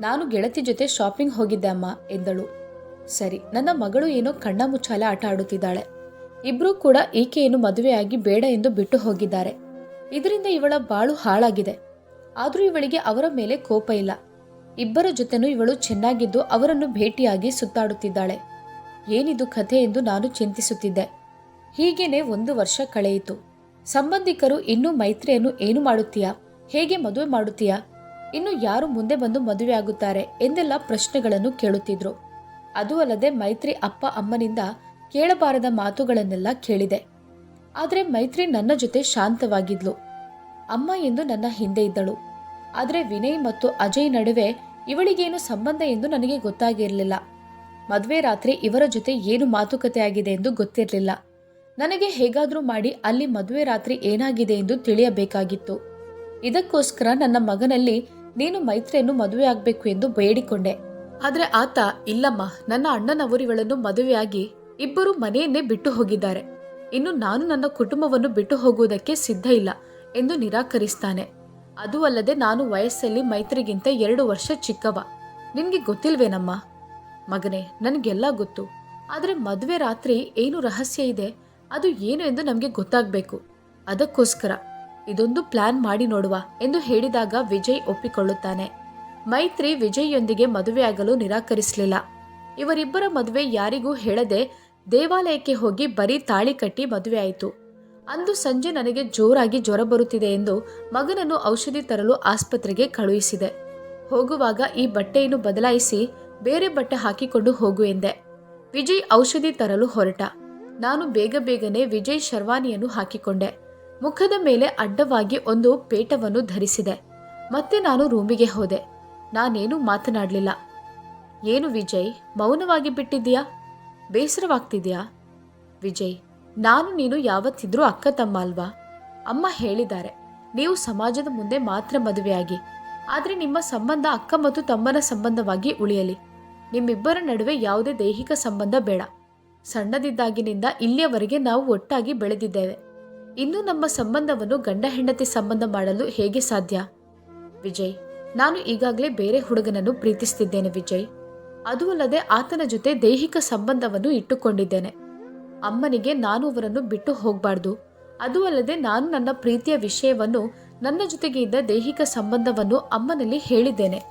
ನಾನು ಗೆಳತಿ ಜೊತೆ ಶಾಪಿಂಗ್ ಹೋಗಿದ್ದೆ ಅಮ್ಮ, ಎಂದಳು. ಸರಿ, ನನ್ನ ಮಗಳು ಏನೋ ಕಣ್ಣ ಮುಚ್ಚಾಲೆ ಆಟ ಆಡುತ್ತಿದ್ದಾಳೆ. ಇಬ್ರೂ ಕೂಡ ಈಕೆಯನ್ನು ಮದುವೆಯಾಗಿ ಬೇಡ ಎಂದು ಬಿಟ್ಟು ಹೋಗಿದ್ದಾರೆ. ಇದರಿಂದ ಇವಳ ಬಾಳು ಹಾಳಾಗಿದೆ. ಆದರೂ ಇವಳಿಗೆ ಅವರ ಮೇಲೆ ಕೋಪ ಇಲ್ಲ. ಇಬ್ಬರ ಜೊತೆನೂ ಇವಳು ಚೆನ್ನಾಗಿದ್ದು ಅವರನ್ನು ಭೇಟಿಯಾಗಿ ಸುತ್ತಾಡುತ್ತಿದ್ದಾಳೆ. ಏನಿದು ಕಥೆ ಎಂದು ನಾನು ಚಿಂತಿಸುತ್ತಿದ್ದೆ. ಹೀಗೇನೆ ಒಂದು ವರ್ಷ ಕಳೆಯಿತು. ಸಂಬಂಧಿಕರು ಇನ್ನೂ ಮೈತ್ರಿಯನ್ನು ಏನು ಮಾಡುತ್ತೀಯಾ? ಹೇಗೆ ಮದುವೆ ಮಾಡುತ್ತೀಯಾ? ಇನ್ನು ಯಾರು ಮುಂದೆ ಬಂದು ಮದುವೆಯಾಗುತ್ತಾರೆ ಎಂದೆಲ್ಲ ಪ್ರಶ್ನೆಗಳನ್ನು ಕೇಳುತ್ತಿದ್ರು. ಅದು ಅಲ್ಲದೆ ಮೈತ್ರಿ ಅಪ್ಪ ಅಮ್ಮನಿಂದ ಕೇಳಬಾರದ ಮಾತುಗಳನ್ನೆಲ್ಲ ಕೇಳಿದೆ. ಆದರೆ ಮೈತ್ರಿ ನನ್ನ ಜೊತೆ ಶಾಂತವಾಗಿದ್ಲು. ಅಮ್ಮ ಎಂದು ನನ್ನ ಹಿಂದೆ ಇದ್ದಳು. ಆದರೆ ವಿನಯ್ ಮತ್ತು ಅಜಯ್ ನಡುವೆ ಇವಳಿಗೇನು ಸಂಬಂಧ ಎಂದು ನನಗೆ ಗೊತ್ತಾಗಿರಲಿಲ್ಲ. ಮದುವೆ ರಾತ್ರಿ ಇವರ ಜೊತೆ ಏನು ಮಾತುಕತೆ ಆಗಿದೆ ಎಂದು ಗೊತ್ತಿರಲಿಲ್ಲ. ನನಗೆ ಹೇಗಾದರೂ ಮಾಡಿ ಅಲ್ಲಿ ಮದುವೆ ರಾತ್ರಿ ಏನಾಗಿದೆ ಎಂದು ತಿಳಿಯಬೇಕಾಗಿತ್ತು. ಇದಕ್ಕೋಸ್ಕರ ನನ್ನ ಮಗನಲ್ಲಿ ನೀನು ಮೈತ್ರಿಯನ್ನು ಮದುವೆ ಆಗಬೇಕು ಎಂದು ಬೇಡಿಕೊಂಡೆ. ಆದರೆ ಆತ, ಇಲ್ಲಮ್ಮ, ನನ್ನ ಅಣ್ಣನವರು ಇವಳನ್ನು ಮದುವೆಯಾಗಿ ಇಬ್ಬರು ಮನೆಯನ್ನೇ ಬಿಟ್ಟು ಹೋಗಿದ್ದಾರೆ. ಇನ್ನು ನಾನು ನನ್ನ ಕುಟುಂಬವನ್ನು ಬಿಟ್ಟು ಹೋಗುವುದಕ್ಕೆ ಸಿದ್ಧ ಇಲ್ಲ. ಎಂದು ನಿರಾಕರಿಸ್ತಾನೆ. ಅದು ಅಲ್ಲದೆ ನಾನು ವಯಸ್ಸಲ್ಲಿ ಮೈತ್ರಿಗಿಂತ ಎರಡು ವರ್ಷ ಚಿಕ್ಕವ. ನಿನಗೆ ಗೊತ್ತಿಲ್ವೇನಮ್ಮ? ಮಗನೇ, ನನಗೆಲ್ಲ ಗೊತ್ತು. ಆದರೆ ಮದುವೆ ರಾತ್ರಿ ಏನು ರಹಸ್ಯ ಇದೆ? ಅದು ಏನು ಎಂದು ನಮಗೆ ಗೊತ್ತಾಗಬೇಕು. ಅದಕ್ಕೋಸ್ಕರ. ಇದೊಂದು ಪ್ಲಾನ್ ಮಾಡಿ ನೋಡುವ ಎಂದು ಹೇಳಿದಾಗ ವಿಜಯ್ ಒಪ್ಪಿಕೊಳ್ಳುತ್ತಾನೆ. ಮೈತ್ರಿ ವಿಜಯ್ಯೊಂದಿಗೆ ಮದುವೆಯಾಗಲು ನಿರಾಕರಿಸಲಿಲ್ಲ. ಇವರಿಬ್ಬರ ಮದುವೆ ಯಾರಿಗೂ ಹೇಳದೆ ದೇವಾಲಯಕ್ಕೆ ಹೋಗಿ ಬರೀ ತಾಳಿ ಕಟ್ಟಿ ಮದುವೆಯಾಯಿತು ಅಂದು ಸಂಜೆ ನನಗೆ ಜೋರಾಗಿ ಜ್ವರ ಬರುತ್ತಿದೆ ಎಂದು ಮಗನನ್ನು ಔಷಧಿ ತರಲು ಆಸ್ಪತ್ರೆಗೆ ಕಳುಹಿಸಿದೆ. ಹೋಗುವಾಗ ಈ ಬಟ್ಟೆಯನ್ನು ಬದಲಾಯಿಸಿ ಬೇರೆ ಬಟ್ಟೆ ಹಾಕಿಕೊಂಡು ಹೋಗು ಎಂದೆ. ವಿಜಯ್ ಔಷಧಿ ತರಲು ಹೊರಟ. ನಾನು ಬೇಗ ಬೇಗನೆ ವಿಜಯ್ ಶರ್ವಾನಿಯನ್ನು ಹಾಕಿಕೊಂಡೆ. ಮುಖದ ಮೇಲೆ ಅಡ್ಡವಾಗಿ ಒಂದು ಪೇಟವನ್ನು ಧರಿಸಿದೆ. ಮತ್ತೆ ನಾನು ರೂಮಿಗೆ ಹೋದೆ. ನಾನೇನು ಮಾತನಾಡಲಿಲ್ಲ. ಏನು ವಿಜಯ್, ಮೌನವಾಗಿ ಬಿಟ್ಟಿದ್ದೀಯಾ? ಬೇಸರವಾಗ್ತಿದ್ಯಾ ವಿಜಯ್ ನಾನು ನೀನು ಯಾವತ್ತಿದ್ರೂ ಅಕ್ಕ ತಮ್ಮ ಅಲ್ವಾ? ಅಮ್ಮ ಹೇಳಿದ್ದಾರೆ, ನೀವು ಸಮಾಜದ ಮುಂದೆ ಮಾತ್ರ ಮದುವೆಯಾಗಿ. ಆದರೆ ನಿಮ್ಮ ಸಂಬಂಧ ಅಕ್ಕ ಮತ್ತು ತಮ್ಮನ ಸಂಬಂಧವಾಗಿ ಉಳಿಯಲಿ. ನಿಮ್ಮಿಬ್ಬರ ನಡುವೆ ಯಾವುದೇ ದೈಹಿಕ ಸಂಬಂಧ ಬೇಡ. ಸಣ್ಣದಿದ್ದಾಗಿನಿಂದ ಇಲ್ಲಿಯವರೆಗೆ ನಾವು ಒಟ್ಟಾಗಿ ಬೆಳೆದಿದ್ದೇವೆ. ಇನ್ನು ನಮ್ಮ ಸಂಬಂಧವನ್ನು ಗಂಡ ಹೆಂಡತಿ ಸಂಬಂಧ ಮಾಡಲು ಹೇಗೆ ಸಾಧ್ಯ? ವಿಜಯ್, ನಾನು ಈಗಾಗಲೇ ಬೇರೆ ಹುಡುಗನನ್ನು ಪ್ರೀತಿಸ್ತಿದ್ದೇನೆ ವಿಜಯ್. ಅದು ಅಲ್ಲದೆ ಆತನ ಜೊತೆ ದೈಹಿಕ ಸಂಬಂಧವನ್ನು ಇಟ್ಟುಕೊಂಡಿದ್ದೇನೆ. ಅಮ್ಮನಿಗೆ ನಾನು ಅವರನ್ನು ಬಿಟ್ಟು ಹೋಗಬಾರ್ದು. ಅದು ಅಲ್ಲದೆ ನಾನು ನನ್ನ ಪ್ರೀತಿಯ ವಿಷಯವನ್ನು, ನನ್ನ ಜೊತೆಗೆ ಇದ್ದ ದೈಹಿಕ ಸಂಬಂಧವನ್ನು ಅಮ್ಮನಲ್ಲಿ ಹೇಳಿದ್ದೇನೆ.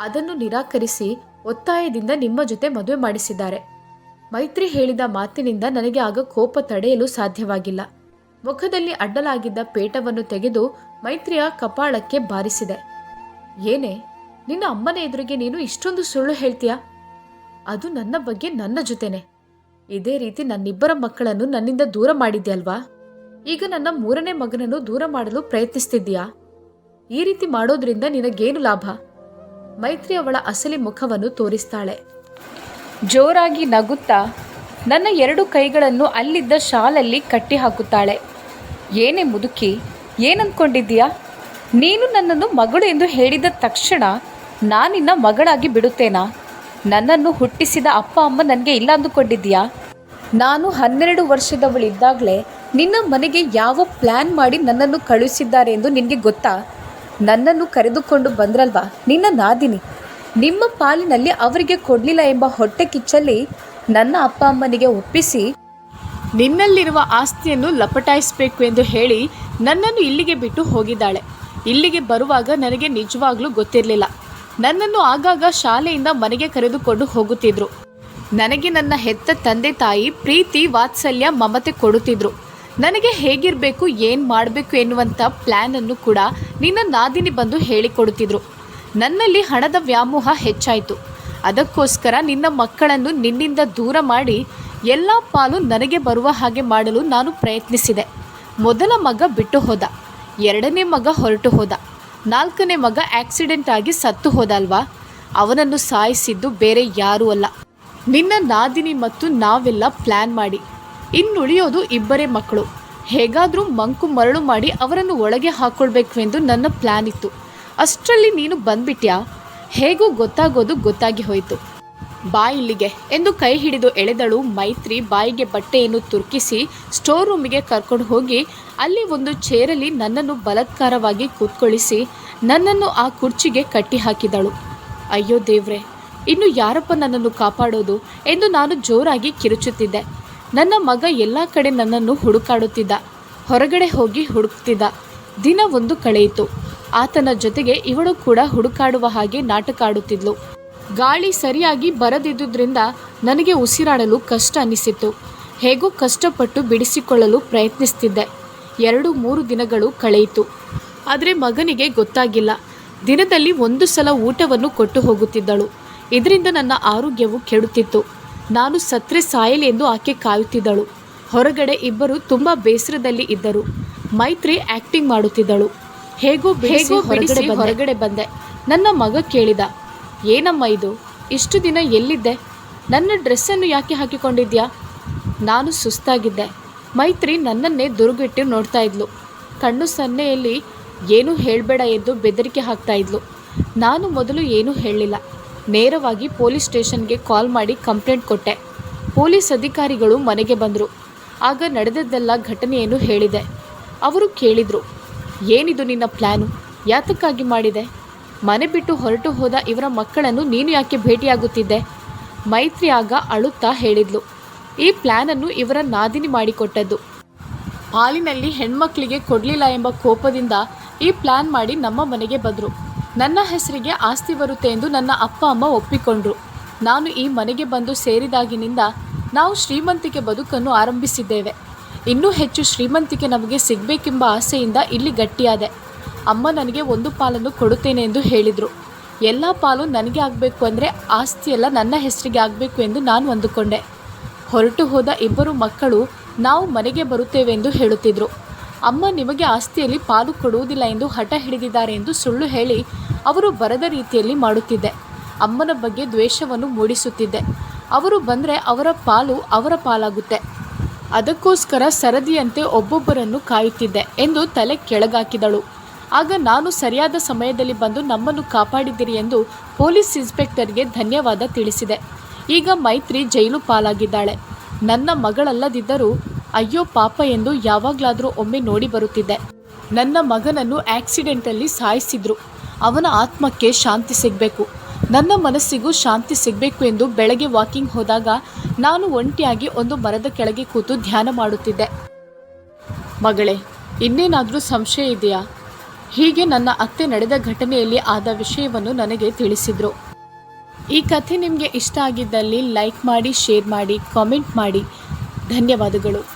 ಅದನ್ನು ನಿರಾಕರಿಸಿ ಒತ್ತಾಯದಿಂದ ನಿಮ್ಮ ಜೊತೆ ಮದುವೆ ಮಾಡಿಸಿದ್ದಾರೆ. ಮೈತ್ರಿ ಹೇಳಿದ ಮಾತಿನಿಂದ ನನಗೆ ಆಗ ಕೋಪ ತಡೆಯಲು ಸಾಧ್ಯವಾಗಿಲ್ಲ. ಮುಖದಲ್ಲಿ ಅಡ್ಡಲಾಗಿದ್ದ ಪೇಟವನ್ನು ತೆಗೆದು ಮೈತ್ರಿಯ ಕಪಾಳಕ್ಕೆ ಬಾರಿಸಿದೆ. ಏನೇ, ನಿನ್ನ ಅಮ್ಮನ ಎದುರಿಗೆ ನೀನು ಇಷ್ಟೊಂದು ಸುಳ್ಳು ಹೇಳ್ತೀಯಾ? ಅದು ನನ್ನ ಬಗ್ಗೆ ನನ್ನ ಜೊತೆನೆ. ಇದೇ ರೀತಿ ನನ್ನಿಬ್ಬರ ಮಕ್ಕಳನ್ನು ನನ್ನಿಂದ ದೂರ ಮಾಡಿದ್ಯಲ್ವಾ ಈಗ ನನ್ನ ಮೂರನೇ ಮಗನನ್ನು ದೂರ ಮಾಡಲು ಪ್ರಯತ್ನಿಸ್ತಿದ್ದೀಯಾ? ಈ ರೀತಿ ಮಾಡೋದ್ರಿಂದ ನಿನಗೇನು ಲಾಭ? ಮೈತ್ರಿ ಅವಳ ಅಸಲಿ ಮುಖವನ್ನು ತೋರಿಸ್ತಾಳೆ. ಜೋರಾಗಿ ನಗುತ್ತಾ ನನ್ನ ಎರಡು ಕೈಗಳನ್ನು ಅಲ್ಲಿದ್ದ ಶಾಲಲ್ಲಿ ಕಟ್ಟಿ ಹಾಕುತ್ತಾಳೆ ಏನೇ ಮುದುಕಿ ಏನಂದ್ಕೊಂಡಿದ್ದೀಯಾ ನೀನು ನನ್ನನ್ನು ಮಗಳು ಎಂದು ಹೇಳಿದ ತಕ್ಷಣ ನಾನಿನ್ನ ಮಗಳಾಗಿ ಬಿಡುತ್ತೇನಾ? ನನ್ನನ್ನು ಹುಟ್ಟಿಸಿದ ಅಪ್ಪ ಅಮ್ಮ ನನಗೆ ಇಲ್ಲ ಅಂದುಕೊಂಡಿದ್ದೀಯಾ? ನಾನು ಹನ್ನೆರಡು ವರ್ಷದವಳಿದ್ದಾಗಲೇ ನಿನ್ನ ಮನೆಗೆ ಯಾವ ಪ್ಲ್ಯಾನ್ ಮಾಡಿ ನನ್ನನ್ನು ಕಳುಹಿಸಿದ್ದಾರೆ ಎಂದು ನಿನಗೆ ಗೊತ್ತಾ? ನನ್ನನ್ನು ಕರೆದುಕೊಂಡು ಬಂದ್ರಲ್ವಾ? ನಿನ್ನ ನಾದಿನಿ. ನಿಮ್ಮ ಪಾಲಿನಲ್ಲಿ ಅವರಿಗೆ ಕೊಡಲಿಲ್ಲ ಎಂಬ ಹೊಟ್ಟೆ ಕಿಚ್ಚಲ್ಲಿ ನನ್ನ ಅಪ್ಪ ಅಮ್ಮನಿಗೆ ಒಪ್ಪಿಸಿ ನಿನ್ನಲ್ಲಿರುವ ಆಸ್ತಿಯನ್ನು ಲಪಟಾಯಿಸಬೇಕು ಎಂದು ಹೇಳಿ ನನ್ನನ್ನು ಇಲ್ಲಿಗೆ ಬಿಟ್ಟು ಹೋಗಿದ್ದಾಳೆ. ಇಲ್ಲಿಗೆ ಬರುವಾಗ ನನಗೆ ನಿಜವಾಗ್ಲೂ ಗೊತ್ತಿರಲಿಲ್ಲ. ನನ್ನನ್ನು ಆಗಾಗ ಶಾಲೆಯಿಂದ ಮನೆಗೆ ಕರೆದುಕೊಂಡು ಹೋಗುತ್ತಿದ್ರು. ನನಗೆ ನನ್ನ ಹೆತ್ತ ತಂದೆ ತಾಯಿ ಪ್ರೀತಿ ವಾತ್ಸಲ್ಯ ಮಮತೆ ಕೊಡುತ್ತಿದ್ರು. ನನಗೆ ಹೇಗಿರಬೇಕು, ಏನು ಮಾಡಬೇಕು ಎನ್ನುವಂಥ ಪ್ಲ್ಯಾನನ್ನು ಕೂಡ ನಿನ್ನ ನಾದಿನಿ ಬಂದು ಹೇಳಿಕೊಡುತ್ತಿದ್ರು. ನನ್ನಲ್ಲಿ ಹಣದ ವ್ಯಾಮೋಹ ಹೆಚ್ಚಾಯಿತು. ಅದಕ್ಕೋಸ್ಕರ ನಿನ್ನ ಮಕ್ಕಳನ್ನು ನಿನ್ನಿಂದ ದೂರ ಮಾಡಿ ಎಲ್ಲ ಪಾಲು ನನಗೆ ಬರುವ ಹಾಗೆ ಮಾಡಲು ನಾನು ಪ್ರಯತ್ನಿಸಿದೆ. ಮೊದಲ ಮಗ ಬಿಟ್ಟು ಹೋದ. ಎರಡನೇ ಮಗ ಹೊರಟು ಹೋದ. ನಾಲ್ಕನೇ ಮಗ ಆಕ್ಸಿಡೆಂಟ್ ಆಗಿ ಸತ್ತು ಹೋದಲ್ವಾ? ಅವನನ್ನು ಸಾಯಿಸಿದ್ದು ಬೇರೆ ಯಾರೂ ಅಲ್ಲ. ನಿನ್ನ ನಾದಿನಿ ಮತ್ತು ನಾವೆಲ್ಲ ಪ್ಲ್ಯಾನ್ ಮಾಡಿ. ಇನ್ನುಳಿಯೋದು ಇಬ್ಬರೇ ಮಕ್ಕಳು. ಹೇಗಾದರೂ ಮಂಕು ಮರಳು ಮಾಡಿ ಅವರನ್ನು ಒಳಗೆ ಹಾಕ್ಕೊಳ್ಬೇಕು ಎಂದು ನನ್ನ ಪ್ಲ್ಯಾನ್ ಇತ್ತು. ಅಷ್ಟರಲ್ಲಿ ನೀನು ಬಂದ್ಬಿಟ್ಯಾ? ಹೇಗೂ ಗೊತ್ತಾಗೋದು ಗೊತ್ತಾಗಿ ಹೋಯಿತು. ಬಾ ಇಲ್ಲಿಗೆ ಎಂದು ಕೈ ಹಿಡಿದು ಎಳೆದಳು ಮೈತ್ರಿ ಬಾಯಿಗೆ ಬಟ್ಟೆಯನ್ನು ತುರ್ಕಿಸಿ ಸ್ಟೋರ್ ರೂಮಿಗೆ ಕರ್ಕೊಂಡು ಹೋಗಿ ಅಲ್ಲಿ ಒಂದು ಚೇರಲ್ಲಿ ನನ್ನನ್ನು ಬಲತ್ಕಾರವಾಗಿ ಕೂತ್ಕೊಳಿಸಿ ನನ್ನನ್ನು ಆ ಕುರ್ಚಿಗೆ ಕಟ್ಟಿ ಹಾಕಿದಳು. ಅಯ್ಯೋ ದೇವ್ರೆ, ಇನ್ನು ಯಾರಪ್ಪ ನನ್ನನ್ನು ಕಾಪಾಡೋದು ಎಂದು ನಾನು ಜೋರಾಗಿ ಕಿರುಚುತ್ತಿದ್ದೆ. ನನ್ನ ಮಗ ಎಲ್ಲ ಕಡೆ ನನ್ನನ್ನು ಹುಡುಕಾಡುತ್ತಿದ್ದ. ಹೊರಗಡೆ ಹೋಗಿ ಹುಡುಕ್ತಿದ್ದ. ದಿನ ಒಂದು ಕಳೆಯಿತು. ಆತನ ಜೊತೆಗೆ ಇವಳು ಕೂಡ ಹುಡುಕಾಡುವ ಹಾಗೆ ನಾಟಕ ಆಡುತ್ತಿದ್ಲು. ಗಾಳಿ ಸರಿಯಾಗಿ ಬರದಿದ್ದುದರಿಂದ ನನಗೆ ಉಸಿರಾಡಲು ಕಷ್ಟ ಅನಿಸಿತ್ತು ಹೇಗೋ ಕಷ್ಟಪಟ್ಟು ಬಿಡಿಸಿಕೊಳ್ಳಲು ಪ್ರಯತ್ನಿಸ್ತಿದ್ದೆ. ಎರಡು ಮೂರು ದಿನಗಳು ಕಳೆಯಿತು. ಆದರೆ ಮಗನಿಗೆ ಗೊತ್ತಾಗಿಲ್ಲ. ದಿನದಲ್ಲಿ ಒಂದು ಸಲ ಊಟವನ್ನು ಕೊಟ್ಟು ಹೋಗುತ್ತಿದ್ದಳು. ಇದರಿಂದ ನನ್ನ ಆರೋಗ್ಯವು ಕೆಡುತ್ತಿತ್ತು. ನಾನು ಸತ್ರೆ ಸಾಯಲಿ ಎಂದು ಆಕೆ ಕಾಯುತ್ತಿದ್ದಳು. ಹೊರಗಡೆ ಇಬ್ಬರು ತುಂಬ ಬೇಸರದಲ್ಲಿ ಇದ್ದರು. ಮೈತ್ರಿ ಆಕ್ಟಿಂಗ್ ಮಾಡುತ್ತಿದ್ದಳು. ಹೇಗೋ ಹೇಗೋ ಹೊರಗಡೆ ಹೊರಗಡೆ ಬಂದೆ. ನನ್ನ ಮಗ ಕೇಳಿದ ಏನಮ್ಮ ಇದು? ಇಷ್ಟು ದಿನ ಎಲ್ಲಿದ್ದೆ? ನನ್ನ ಡ್ರೆಸ್ಸನ್ನು ಯಾಕೆ ಹಾಕಿಕೊಂಡಿದ್ಯಾ? ನಾನು ಸುಸ್ತಾಗಿದ್ದೆ. ಮೈತ್ರಿ ನನ್ನನ್ನೇ ದುರುಗಿಟ್ಟು ನೋಡ್ತಾ ಇದ್ಲು. ಕಣ್ಣು ಸನ್ನೆಯಲ್ಲಿ ಏನೂ ಹೇಳಬೇಡ ಎಂದು ಬೆದರಿಕೆ ಹಾಕ್ತಾ ಇದ್ಲು. ನಾನು ಮೊದಲು ಏನೂ ಹೇಳಲಿಲ್ಲ ನೇರವಾಗಿ ಪೊಲೀಸ್ ಸ್ಟೇಷನ್ಗೆ ಕಾಲ್ ಮಾಡಿ ಕಂಪ್ಲೇಂಟ್ ಕೊಟ್ಟೆ. ಪೊಲೀಸ್ ಅಧಿಕಾರಿಗಳು ಮನೆಗೆ ಬಂದರು. ಆಗ ನಡೆದದ್ದೆಲ್ಲ ಘಟನೆಯನ್ನು ಹೇಳಿದೆ. ಅವರು ಕೇಳಿದರು, ಏನಿದು ನಿನ್ನ ಪ್ಲ್ಯಾನು ಯಾತಕ್ಕಾಗಿ ಮಾಡಿದೆ? ಮನೆ ಬಿಟ್ಟು ಹೊರಟು ಹೋದ ಇವರ ಮಕ್ಕಳನ್ನು ನೀನು ಯಾಕೆ ಭೇಟಿಯಾಗುತ್ತಿದ್ದೆ? ಮೈತ್ರಿ ಆಗ ಅಳುತ್ತಾ ಹೇಳಿದ್ಲು. ಈ ಪ್ಲ್ಯಾನನ್ನು ಇವರ ನಾದಿನಿ ಮಾಡಿಕೊಟ್ಟದ್ದು. ಹಾಲಿನಲ್ಲಿ ಹೆಣ್ಮಕ್ಳಿಗೆ ಕೊಡಲಿಲ್ಲ ಎಂಬ ಕೋಪದಿಂದ ಈ ಪ್ಲ್ಯಾನ್ ಮಾಡಿ ನಮ್ಮ ಮನೆಗೆ ಬಂದರು. ನನ್ನ ಹೆಸರಿಗೆ ಆಸ್ತಿ ಬರುತ್ತೆ ಎಂದು ನನ್ನ ಅಪ್ಪ ಅಮ್ಮ ಒಪ್ಪಿಕೊಂಡ್ರು. ನಾನು ಈ ಮನೆಗೆ ಬಂದು ಸೇರಿದಾಗಿನಿಂದ ನಾವು ಶ್ರೀಮಂತಿಕೆ ಬದುಕನ್ನು ಆರಂಭಿಸಿದ್ದೇವೆ. ಇನ್ನೂ ಹೆಚ್ಚು ಶ್ರೀಮಂತಿಕೆ ನಮಗೆ ಸಿಗಬೇಕೆಂಬ ಆಸೆಯಿಂದ ಇಲ್ಲಿ ಗಟ್ಟಿಯಾದೆ. ಅಮ್ಮ ನನಗೆ ಒಂದು ಪಾಲನ್ನು ಕೊಡುತ್ತೇನೆ ಎಂದು ಹೇಳಿದರು. ಎಲ್ಲ ಪಾಲು ನನಗೆ ಆಗಬೇಕು ಅಂದರೆ ಆಸ್ತಿಯೆಲ್ಲ ನನ್ನ ಹೆಸರಿಗೆ ಆಗಬೇಕು ಎಂದು ನಾನು ಅಂದುಕೊಂಡೆ. ಹೊರಟು ಹೋದ ಇಬ್ಬರು ಮಕ್ಕಳು, ನಾವು ಮನೆಗೆ ಬರುತ್ತೇವೆ ಎಂದು ಹೇಳುತ್ತಿದ್ದರು ಅಮ್ಮ ನಿಮಗೆ ಆಸ್ತಿಯಲ್ಲಿ ಪಾಲು ಕೊಡುವುದಿಲ್ಲ ಎಂದು ಹಠ ಹಿಡಿದಿದ್ದಾರೆ ಎಂದು ಸುಳ್ಳು ಹೇಳಿ ಅವರು ಬರದ ರೀತಿಯಲ್ಲಿ ಮಾಡುತ್ತಿದ್ದೆ. ಅಮ್ಮನ ಬಗ್ಗೆ ದ್ವೇಷವನ್ನು ಮೂಡಿಸುತ್ತಿದ್ದೆ. ಅವರು ಬಂದರೆ ಅವರ ಪಾಲು ಅವರ ಪಾಲಾಗುತ್ತೆ. ಅದಕ್ಕೋಸ್ಕರ ಸರದಿಯಂತೆ ಒಬ್ಬೊಬ್ಬರನ್ನು ಕಾಯುತ್ತಿದ್ದೆ ಎಂದು ತಲೆ ಕೆಳಗಾಕಿದಳು. ಆಗ ನಾನು ಸರಿಯಾದ ಸಮಯದಲ್ಲಿ ಬಂದು ನಮ್ಮನ್ನು ಕಾಪಾಡಿದ್ದೀರಿ ಎಂದು ಪೊಲೀಸ್ ಇನ್ಸ್ಪೆಕ್ಟರ್ಗೆ ಧನ್ಯವಾದ ತಿಳಿಸಿದೆ. ಈಗ ಮೈತ್ರಿ ಜೈಲು ಪಾಲಾಗಿದ್ದಾಳೆ. ನನ್ನ ಮಗಳಲ್ಲದಿದ್ದರೂ ಅಯ್ಯೋ ಪಾಪ ಎಂದು ಯಾವಾಗಲಾದರೂ ಒಮ್ಮೆ ನೋಡಿ ಬರುತ್ತಿದ್ದೆ. ನನ್ನ ಮಗನನ್ನು ಆಕ್ಸಿಡೆಂಟಲ್ಲಿ ಸಾಯಿಸಿದ್ರು. ಅವನ ಆತ್ಮಕ್ಕೆ ಶಾಂತಿ ಸಿಗಬೇಕು. ನನ್ನ ಮನಸ್ಸಿಗೂ ಶಾಂತಿ ಸಿಗಬೇಕು ಎಂದು ಬೆಳಗ್ಗೆ ವಾಕಿಂಗ್ ಹೋದಾಗ ನಾನು ಒಂಟಿಯಾಗಿ ಒಂದು ಮರದ ಕೆಳಗೆ ಕೂತು ಧ್ಯಾನ ಮಾಡುತ್ತಿದ್ದೆ. ಮಗಳೇ, ಇನ್ನೇನಾದರೂ ಸಂಶಯ ಇದೆಯಾ? ಹೀಗೆ ನನ್ನ ಅತ್ತೆ ನಡೆದ ಘಟನೆಯಲ್ಲಿ ಆದ ವಿಷಯವನ್ನು ನನಗೆ ತಿಳಿಸಿದರು. ಈ ಕಥೆ ನಿಮಗೆ ಇಷ್ಟ ಆಗಿದ್ದಲ್ಲಿ ಲೈಕ್ ಮಾಡಿ, ಶೇರ್ ಮಾಡಿ, ಕಾಮೆಂಟ್ ಮಾಡಿ. ಧನ್ಯವಾದಗಳು.